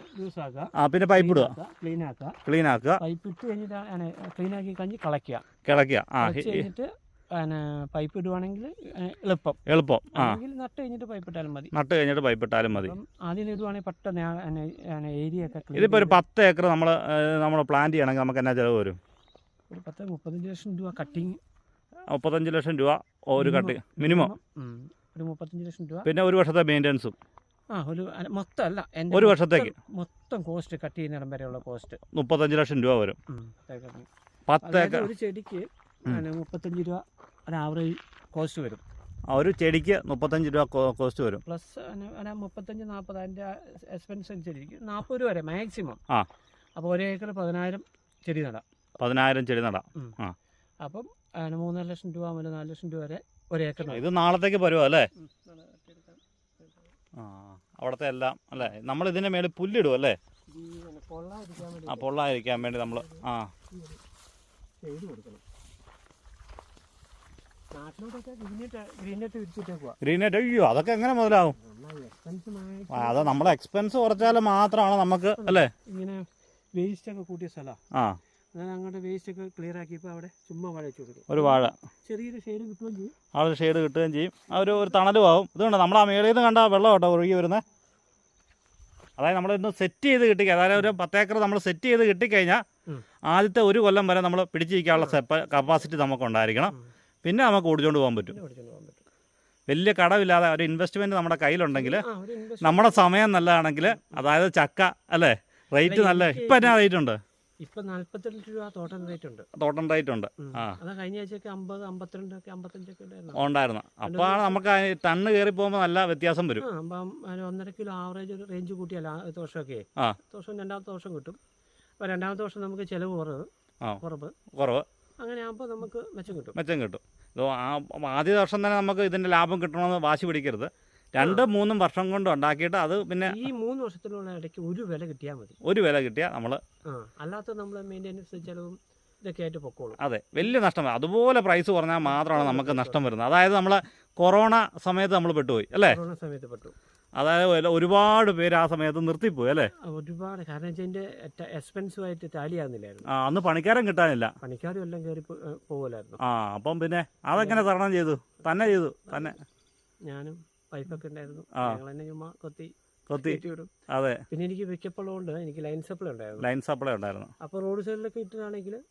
ആ പിന്നെ പൈപ്പ് ഇടുക. ക്ലീൻ ആക്കുക. ക്ലീൻ ആക്കുക. പൈപ്പ് ഇട്ട് കഴിഞ്ഞിട്ട് ക്ലീൻ ആക്കി കഴിഞ്ഞ് കളയ്ക്കുക. കിളക്കുക ആ പൈപ്പ് ഇടുവാണെങ്കിൽ എളുപ്പം. എളുപ്പം. നട്ട് കഴിഞ്ഞിട്ട് പൈപ്പ് ഇട്ടാലും മതി. നട്ട് കഴിഞ്ഞിട്ട് പൈപ്പ് ഇട്ടാലും മതി. ആദ്യം ഇടുവാണെങ്കിൽ പെട്ടെന്ന് ഏരിയ ഒക്കെ ഇതിപ്പോ ഒരു പത്ത് ഏക്കർ നമ്മൾ നമ്മൾ പ്ലാന്റ് ചെയ്യണമെങ്കിൽ നമുക്ക് എന്നാ ചിലവ് വരും? ഒരു പത്ത് മുപ്പത്തഞ്ച് ലക്ഷം രൂപ കട്ടിങ് മുപ്പത്തഞ്ച് ലക്ഷം രൂപ ഒരു കട്ട് മിനിമം. ഒരു മുപ്പത്തഞ്ച് ലക്ഷം രൂപ. പിന്നെ ഒരു വർഷത്തെ മെയിന്റനൻസും. ആ ഒരു മൊത്തം അല്ല ഒരു വർഷത്തേക്ക്? മൊത്തം കോസ്റ്റ് കട്ട് ചെയ്യുന്നിടം വരെയുള്ള കോസ്റ്റ്. മുപ്പത്തഞ്ച് ലക്ഷം രൂപ വരും. പത്ത് അതായത് ഏക്കർ. ഒരു ചെടിക്ക്. മുപ്പത്തഞ്ച് രൂപ ഒരു ആവറേജ് കോസ്റ്റ് വരും. ആ, ഒരു ചെടിക്ക് മുപ്പത്തഞ്ച് രൂപ കോസ്റ്റ് വരും. പ്ലസ് മുപ്പത്തഞ്ച് നാൽപ്പത് അതിന്റെ എക്സ്പെൻസ് അനുസരിച്ച് നാൽപ്പത് രൂപ വരെ മാക്സിമം. ആ. അപ്പോൾ ഒരു ഏക്കർ പതിനായിരം ചെടി നടാം. പതിനായിരം ചെടി നടാം. അപ്പം മൂന്നര ലക്ഷം രൂപ മുതൽ നാല് ലക്ഷം രൂപ വരെ ഒരു ഏക്കർ ഇത് നാളത്തേക്ക് വരുമോ അല്ലേ. ആ അവിടുത്തെ എല്ലാം അല്ലേ? നമ്മൾ ഇതിന്റെ മേളിൽ പുല്ലിടും അല്ലേ? ആ പൊള്ളാതിരിക്കാൻ വേണ്ടി നമ്മൾ ആ. ഗ്രീനെറ്റ് അയ്യോ അതൊക്കെ എങ്ങനെ മുതലാവും? അത് നമ്മളെ എക്സ്പെൻസ് കുറച്ചാൽ മാത്രമാണ് നമുക്ക് അല്ലേ? ഇങ്ങനെ വേസ്റ്റ് ഒക്കെ കൂട്ടിയ സ്ഥലമാണ് ആ. ഞാൻ അങ്ങോട്ട് വേസ്റ്റ് ഒക്കെ ക്ലിയർ ആക്കിയപ്പോൾ അവിടെ ചുമ്മാ വാഴ വെച്ച് കൊടുക്കും ഒരു വാഴ. ചെറിയൊരു ഷെയ്ഡ് കിട്ടുകയും ചെയ്യും. ആ ഒരു ഷെയ്ഡ് കിട്ടുകയും ചെയ്യും. ആ ഒരു ഒരു തണലും ആവും. ഇതുകൊണ്ട് നമ്മൾ ആ മേളിൽ നിന്ന് കണ്ട വെള്ളം കേട്ടോ ഒഴുകി വരുന്നത് അതായത് നമ്മൾ ഇന്ന് സെറ്റ് ചെയ്ത് കിട്ടിക്കുക അതായത് ഒരു പത്തേക്കർ നമ്മൾ സെറ്റ് ചെയ്ത് കിട്ടിക്കഴിഞ്ഞാൽ. ആദ്യത്തെ ഒരു കൊല്ലം വരെ നമ്മൾ പിടിച്ചിരിക്കാനുള്ള കപ്പാസിറ്റി നമുക്ക് ഉണ്ടായിരിക്കണം. പിന്നെ നമുക്ക് ഓടിച്ചുകൊണ്ട് പോകാൻ പറ്റും. വലിയ കടമില്ലാതെ ഒരു ഇൻവെസ്റ്റ്മെന്റ് നമ്മുടെ കയ്യിലുണ്ടെങ്കിൽ. നമ്മുടെ സമയം നല്ലതാണെങ്കിൽ അതായത് ചക്ക അല്ലേ? റേറ്റ് നല്ല ഇപ്പം എന്നാ റേറ്റ് ഉണ്ട്? ഇപ്പൊ നാല്പത്തിരണ്ട് രൂപ തോട്ടം റേറ്റ് ഉണ്ട്. തോട്ടം റേറ്റ് ഉണ്ട്. ആ. അതാ കഴിഞ്ഞ ആഴ്ചയൊക്കെ അമ്പത് അമ്പത്തിരണ്ടൊക്കെ അമ്പത്തഞ്ചൊക്കെ ഉണ്ടായിരുന്നു. ഉണ്ടായിരുന്നു. അപ്പോൾ നമുക്ക് ടണ്ണ് കയറി പോകുമ്പോൾ നല്ല വ്യത്യാസം വരും. ആ അപ്പം ഒരു ഒന്നര കിലോ ആവറേജ് ഒരു റേഞ്ച് കൂട്ടിയാൽ ദോഷമൊക്കെ ആ. വർഷം രണ്ടാമത്തെ വർഷം കിട്ടും. അപ്പോൾ രണ്ടാമത്തെ വർഷം നമുക്ക് ചിലവ് കുറവ്. ആ. കുറവ്. കുറവ്. അങ്ങനെ ആകുമ്പോൾ നമുക്ക് മെച്ചം കിട്ടും. മെച്ചം കിട്ടും. ഇത് ആ ആദ്യ വർഷം തന്നെ നമുക്ക് ഇതിന്റെ ലാഭം കിട്ടണമെന്ന് വാശി പിടിക്കരുത്. രണ്ട് മൂന്നും വർഷം കൊണ്ട് ഉണ്ടാക്കിയിട്ട് അത് പിന്നെ ഈ മൂന്ന് വർഷത്തിനുള്ള ഇടയ്ക്ക് ഒരു വില കിട്ടിയാൽ മതി. ഒരു വില കിട്ടിയാൽ നമ്മൾ അല്ലാത്ത നമ്മൾ മെയിന്റെനൻസ് ചിലവും ഇതൊക്കെ ആയിട്ട് പൊക്കോളും. അതെ വലിയ നഷ്ടം. അതുപോലെ പ്രൈസ് കുറഞ്ഞാൽ മാത്രമാണ് നമുക്ക് നഷ്ടം വരുന്നത്. അതായത് നമ്മൾ കൊറോണ സമയത്ത് നമ്മൾ പെട്ടുപോയി അല്ലേ? കൊറോണ സമയത്ത് പെട്ടു. അതായത് ഒരുപാട് പേര് ആ സമയത്ത് നിർത്തിപ്പോയി അല്ലേ? ഒരുപാട്. കാരണം എക്സ്പെൻസീവ് ആയിട്ട് എക്സ്പെൻസീവായിട്ട് ടാലി ആകുന്നില്ലായിരുന്നു ആ അന്ന് പണിക്കാരൻ കിട്ടാനില്ല. പണിക്കാരും എല്ലാം കയറി പോകലായിരുന്നു. ആ അപ്പം പിന്നെ അതെങ്ങനെ തരണം ചെയ്തു? തന്നെ ചെയ്തു തന്നെ. ഞാനും വൈഫൊക്കെ ഉണ്ടായിരുന്നു. ഞങ്ങൾ തന്നെ ചുമ്മാ കൊത്തി കൊത്തി. അതെ. പിന്നെ എനിക്ക് വിക്കപ്പുള്ളതുകൊണ്ട് എനിക്ക് ലൈൻ സപ്ലൈ ഉണ്ടായിരുന്നു. ലൈൻ സപ്ലൈ ഉണ്ടായിരുന്നു. അപ്പോൾ റോഡ് സൈഡിലൊക്കെ ഇട്ടിട്ടാണെങ്കിൽ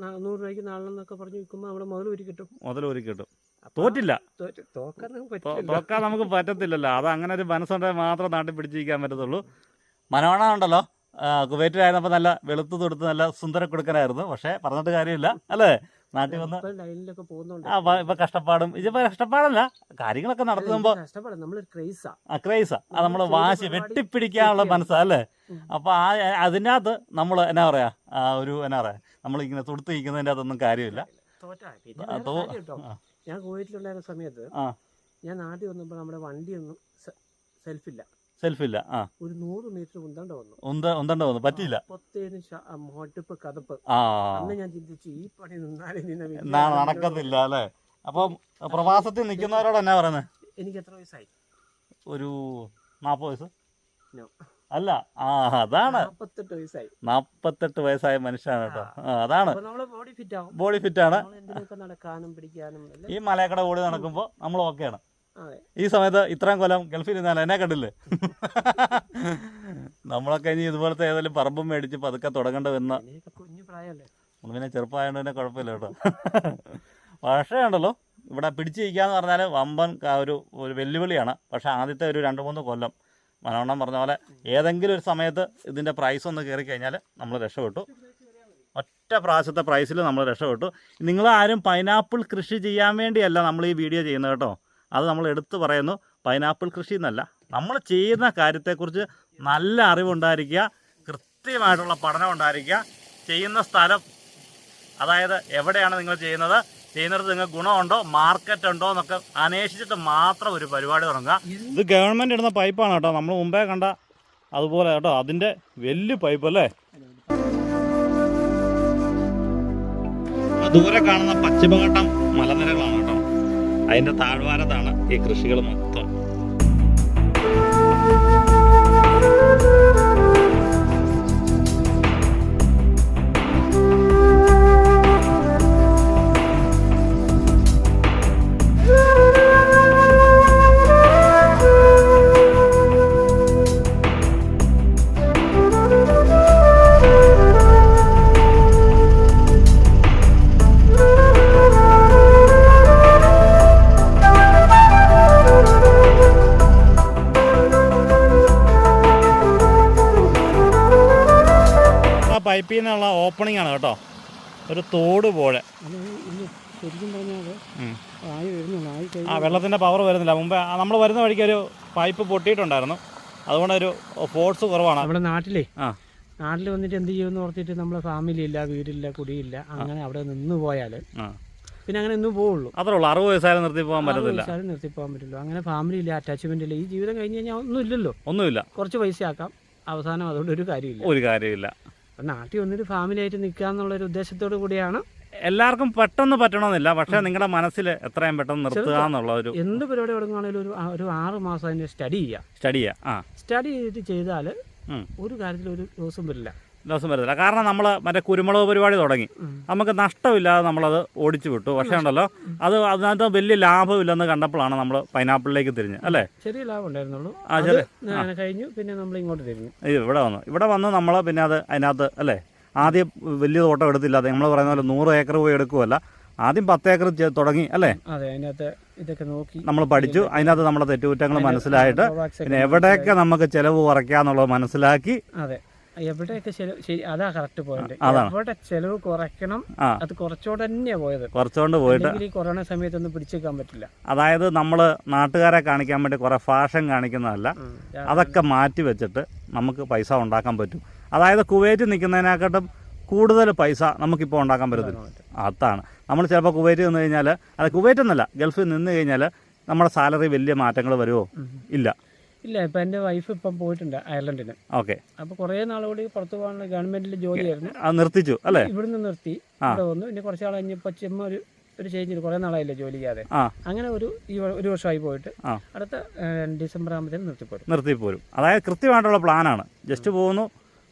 നൂറ് രൂപയ്ക്ക് നാളെന്നൊക്കെ പറഞ്ഞ് വിൽക്കുമ്പോൾ അവിടെ മുതൽ ഒരു കിട്ടും. മുതൽ ഒരു കിട്ടും. തോറ്റില്ല. തോറ്റ്- തോക്കാൻ നമുക്ക് തോക്കാൻ പറ്റത്തില്ലല്ലോ. അത് അങ്ങനെ ഒരു മനസ്സുണ്ടെങ്കിൽ മാത്രം നാട്ടിൽ പിടിച്ചിരിക്കാൻ പറ്റത്തുള്ളൂ. മനോണ ഉണ്ടല്ലോ. കുവൈറ്റിലായിരുന്നപ്പോൾ നല്ല വെളുത്ത് തൊടുത്ത് നല്ല സുന്ദര കൊടുക്കനായിരുന്നു. പക്ഷേ പറഞ്ഞിട്ട് കാര്യമില്ല. അല്ലേ? നാട്ടിൽ വന്ന് ഇപ്പൊ ലൈനിലൊക്കെ പോകുന്നുണ്ട് ആ ഇപ്പൊ കഷ്ടപ്പാടും. ഇതിപ്പോ കഷ്ടപ്പാടല്ല കാര്യങ്ങളൊക്കെ നടത്തുമ്പോ കഷ്ടപ്പാട് നമ്മളൊരു ക്രേസാ. ആ ക്രൈസാ. അത് നമ്മൾ വാശി വെട്ടിപ്പിടിക്കാനുള്ള. മനസ്സാ അല്ലേ? അപ്പൊ ആ അതിനകത്ത് നമ്മൾ എന്നാ പറയാ ആ ഒരു എന്നാ പറയാ നമ്മൾ ഇങ്ങനെ തുടുത്ത് നിൽക്കുന്നതിന്റെ അതൊന്നും കാര്യമില്ല. ഞാൻ കുവൈറ്റിലുണ്ടായിരുന്ന സമയത്ത് ആ. ഞാൻ നാട്ടിൽ വന്നപ്പോൾ നമ്മുടെ വണ്ടിയൊന്നും സെൽഫില്ല സെൽഫില്ല. ആ. ഒരു നൂറ് മീറ്റർ ഉന്തണ്ട വന്നു. ഉന്ത ഉന്തണ്ട വന്നു. പറ്റിയില്ല. അപ്പത്തേന് മോട്ടിപ്പ് കതപ്പ്. അന്ന് ഞാൻ ചിന്തിച്ചു ഈ പണി നിന്നാലേ നിന്നെ നടക്കത്തില്ല അല്ലേ? അപ്പം പ്രവാസത്തിൽ നിൽക്കുന്നവരോട് എന്നാ പറയുന്നത് എനിക്ക് എത്ര വയസ്സായി? ഒരു നാൽപ്പത് വയസ്സ്? അല്ല ആ അതാണ്. നാപ്പത്തെട്ട് വയസ്സായി. മനുഷ്യനാണ് കേട്ടോ. അതാണ്. ബോഡി ഫിറ്റ് ആണ്. ഈ മലയക്കട ഓടി നടക്കുമ്പോൾ നമ്മൾ ഓക്കെയാണ് ഈ സമയത്ത് ഇത്രയും കൊല്ലം ഗൾഫിൽ നിന്നാൽ എന്നെ കണ്ടില്ലേ? നമ്മളൊക്കെ ഇനി ഇതുപോലത്തെ ഏതെങ്കിലും പറമ്പും മേടിച്ച് പതുക്കെ തുടങ്ങേണ്ട വന്ന എനിക്ക് കുഞ്ഞു പ്രായമല്ലേ? നമ്മൾ പിന്നെ ചെറുപ്പമായതുകൊണ്ട് തന്നെ കുഴപ്പമില്ല കേട്ടോ. പക്ഷേ ഉണ്ടല്ലോ ഇവിടെ പിടിച്ചിരിക്കുക എന്ന് പറഞ്ഞാൽ വമ്പൻ ഒരു ഒരു വെല്ലുവിളിയാണ്. പക്ഷേ ആദ്യത്തെ ഒരു രണ്ട് മൂന്ന് കൊല്ലം മനോണ്ണം പറഞ്ഞ പോലെ ഏതെങ്കിലും ഒരു സമയത്ത് ഇതിന്റെ പ്രൈസ് ഒന്ന് കയറി കഴിഞ്ഞാൽ നമ്മൾ രക്ഷപ്പെട്ടു. ഒറ്റ പ്രാവശ്യത്തെ പ്രൈസിൽ നമ്മൾ രക്ഷപ്പെട്ടു. നിങ്ങൾ ആരും പൈനാപ്പിൾ കൃഷി ചെയ്യാൻ വേണ്ടിയല്ല നമ്മൾ ഈ വീഡിയോ ചെയ്യുന്നത് കേട്ടോ. അത് നമ്മൾ എടുത്തു പറയുന്നു പൈനാപ്പിൾ കൃഷി എന്നല്ല. നമ്മൾ ചെയ്യുന്ന കാര്യത്തെക്കുറിച്ച് നല്ല അറിവുണ്ടായിരിക്കുക കൃത്യമായിട്ടുള്ള പഠനം ഉണ്ടായിരിക്കുക ചെയ്യുന്ന സ്ഥലം അതായത് എവിടെയാണ് നിങ്ങൾ ചെയ്യുന്നത് ചെയ്യുന്നിടത്ത് നിങ്ങൾക്ക് ഗുണമുണ്ടോ മാർക്കറ്റ് ഉണ്ടോ എന്നൊക്കെ അന്വേഷിച്ചിട്ട് മാത്രം ഒരു പരിപാടി തുടങ്ങുക. ഇത് ഗവൺമെന്റ് ഇടുന്ന പൈപ്പാണ് കേട്ടോ. നമ്മൾ മുമ്പേ കണ്ട അതുപോലെ കേട്ടോ. അതിന്റെ വലിയ പൈപ്പ് അല്ലേ? ദൂരെ കാണുന്ന പശ്ചിമഘട്ടം മലനിരകളാണ് കേട്ടോ അതിന്റെ താഴ്വാരത്താണ് ഈ കൃഷികൾ മൊത്തം. പൈപ്പിൽ നിന്നുള്ള ഓപ്പണിംഗ് ആണ് കേട്ടോ. ഒരു തോട് പോലെ. ശരിക്കും പറഞ്ഞാൽ. ആയി ആ വെള്ളത്തിന്റെ പവർ വരുന്നില്ല. മുമ്പേ നമ്മൾ വരുന്ന വഴിക്ക് ഒരു പൈപ്പ് പൊട്ടിയിട്ടുണ്ടായിരുന്നു. അതുകൊണ്ട് ഒരു ഫോഴ്സ് കുറവാണ്. നമ്മുടെ നാട്ടിലേ ആ. നാട്ടിൽ വന്നിട്ട് എന്ത് ചെയ്യുമെന്ന് ഓർത്തിട്ട് നമ്മളെ ഫാമിലി ഇല്ല വീടില്ല കുടിയില്ല അങ്ങനെ അവിടെ നിന്ന് പോയാൽ പിന്നെ അങ്ങനെ ഒന്നും പോവുള്ളൂ. അത്രേ ഉള്ളൂ. അറുപത് വയസ്സായാലും നിർത്തി പോകാൻ പറ്റത്തില്ല. വയസ്സായാലും നിർത്തി പോകാൻ പറ്റില്ല അങ്ങനെ ഫാമിലി ഇല്ല അറ്റാച്ച്മെന്റ് ഇല്ല. ഈ ജീവിതം കഴിഞ്ഞ് കഴിഞ്ഞാൽ ഒന്നും ഇല്ലല്ലോ ഒന്നുമില്ല. കുറച്ച് പൈസ ആക്കാം അവസാനം അതുകൊണ്ട് ഒരു കാര്യമില്ല. ഒരു കാര്യമില്ല. അപ്പം നാട്ടിൽ വന്നിട്ട് ഫാമിലിയായിട്ട് നിൽക്കുക എന്നുള്ളൊരു ഉദ്ദേശത്തോടു കൂടിയാണ്. എല്ലാവർക്കും പെട്ടെന്ന് പറ്റണമെന്നില്ല. പക്ഷേ നിങ്ങളുടെ മനസ്സിൽ എത്രയും പെട്ടെന്ന് നിർത്തുക എന്നുള്ള ഒരു എന്ത് പരിപാടി തുടങ്ങുകയാണെങ്കിലും ഒരു ഒരു ആറ് മാസം അതിന് സ്റ്റഡി ചെയ്യുക. സ്റ്റഡി ചെയ്യുക. ആ. സ്റ്റഡി ചെയ്തിട്ട് ചെയ്താൽ ഒരു കാര്യത്തിൽ ഒരു ദിവസം വരില്ല. ദിവസം വരത്തില്ല. കാരണം നമ്മൾ മറ്റേ കുരുമുളക് പരിപാടി തുടങ്ങി. നമുക്ക് നഷ്ടമില്ലാതെ നമ്മളത് ഓടിച്ചു വിട്ടു. പക്ഷേ ഉണ്ടല്ലോ അത് അതിനകത്ത് വലിയ ലാഭമില്ലെന്ന് കണ്ടപ്പോഴാണ് നമ്മൾ പൈനാപ്പിളിലേക്ക് തിരിഞ്ഞ്. അല്ലേ? ചെറിയ ലാഭം ഉണ്ടായിരുന്നുള്ളൂ. ആ, ചെറിയ- ഞാൻ കഴിഞ്ഞു പിന്നെ നമ്മൾ ഇങ്ങോട്ട് തിരിഞ്ഞു. ഇവിടെ വന്നു. ഇവിടെ വന്ന് നമ്മൾ പിന്നെ അത് അതിനകത്ത് അല്ലേ? ആദ്യം വലിയ തോട്ടം എടുത്തില്ല അത് നമ്മൾ പറയുന്ന പോലെ നൂറ് ഏക്കർ പോയി എടുക്കുമല്ല ആദ്യം പത്ത് ഏക്കർ തുടങ്ങി അല്ലേ? അതെ അതിനകത്ത് ഇതൊക്കെ നോക്കി. നമ്മൾ പഠിച്ചു. അതിനകത്ത് നമ്മുടെ തെറ്റുകുറ്റങ്ങൾ മനസ്സിലായിട്ട് പിന്നെ എവിടെയൊക്കെ നമുക്ക് ചിലവ് കുറയ്ക്കാന്നുള്ളത് മനസ്സിലാക്കി അതെ. എവിടെയൊക്കെ ശരി അതാ കറക്റ്റ് പോയിന്റ്. എവിടെ ചെലവ് കുറയ്ക്കണം അത് കുറച്ചുകൂടെ തന്നെയാ പോയത്. കുറച്ചുകൊണ്ട് പോയിട്ട് ഈ കൊറോണ സമയത്തൊന്നും പിടിച്ചേക്കാൻ പറ്റില്ല. അതായത് നമ്മൾ നാട്ടുകാരെ കാണിക്കാൻ വേണ്ടി കുറെ ഫാഷൻ കാണിക്കുന്നതല്ല അതൊക്കെ മാറ്റി വെച്ചിട്ട് നമുക്ക് പൈസ ഉണ്ടാക്കാൻ പറ്റും. അതായത് കുവൈറ്റ് നിൽക്കുന്നതിനെക്കാട്ടും കൂടുതൽ പൈസ നമുക്കിപ്പോൾ ഉണ്ടാക്കാൻ പറ്റത്തില്ല. അതാണ്. നമ്മൾ ചിലപ്പോൾ കുവൈറ്റ് നിന്ന് കഴിഞ്ഞാൽ അത് കുവൈറ്റ് എന്നല്ല ഗൾഫിൽ നിന്ന് കഴിഞ്ഞാൽ നമ്മുടെ സാലറി വലിയ മാറ്റങ്ങൾ വരുമോ? ഇല്ല. ഇല്ല ഇപ്പൊ എന്റെ വൈഫ് ഇപ്പം പോയിട്ടുണ്ട് അയർലൻഡിന്. ഓക്കെ. അപ്പൊ കുറെ നാളുകൂടി പുറത്തു പോകാനുള്ള ഗവൺമെന്റിൽ ജോലിയായിരുന്നു. നിർത്തിച്ചു അല്ലേ? ഇവിടുന്ന് നിർത്തി. ഇവിടെ വന്നു. പിന്നെ കുറച്ച് നാൾ കഴിഞ്ഞപ്പോൾ ചെമ്മ ഒരു ഒരു ചേഞ്ച് കുറെ നാളായില്ലേ ജോലി ചെയ്യാതെ. അങ്ങനെ ഒരു ഈ ഒരു വർഷമായി പോയിട്ട്. അടുത്ത ഡിസംബർ ആകുമ്പോഴത്തേനും നിർത്തിപ്പോരും നിർത്തിപ്പോരും അതായത് കൃത്യമായിട്ടുള്ള പ്ലാനാണ്. ജസ്റ്റ് പോകുന്നു.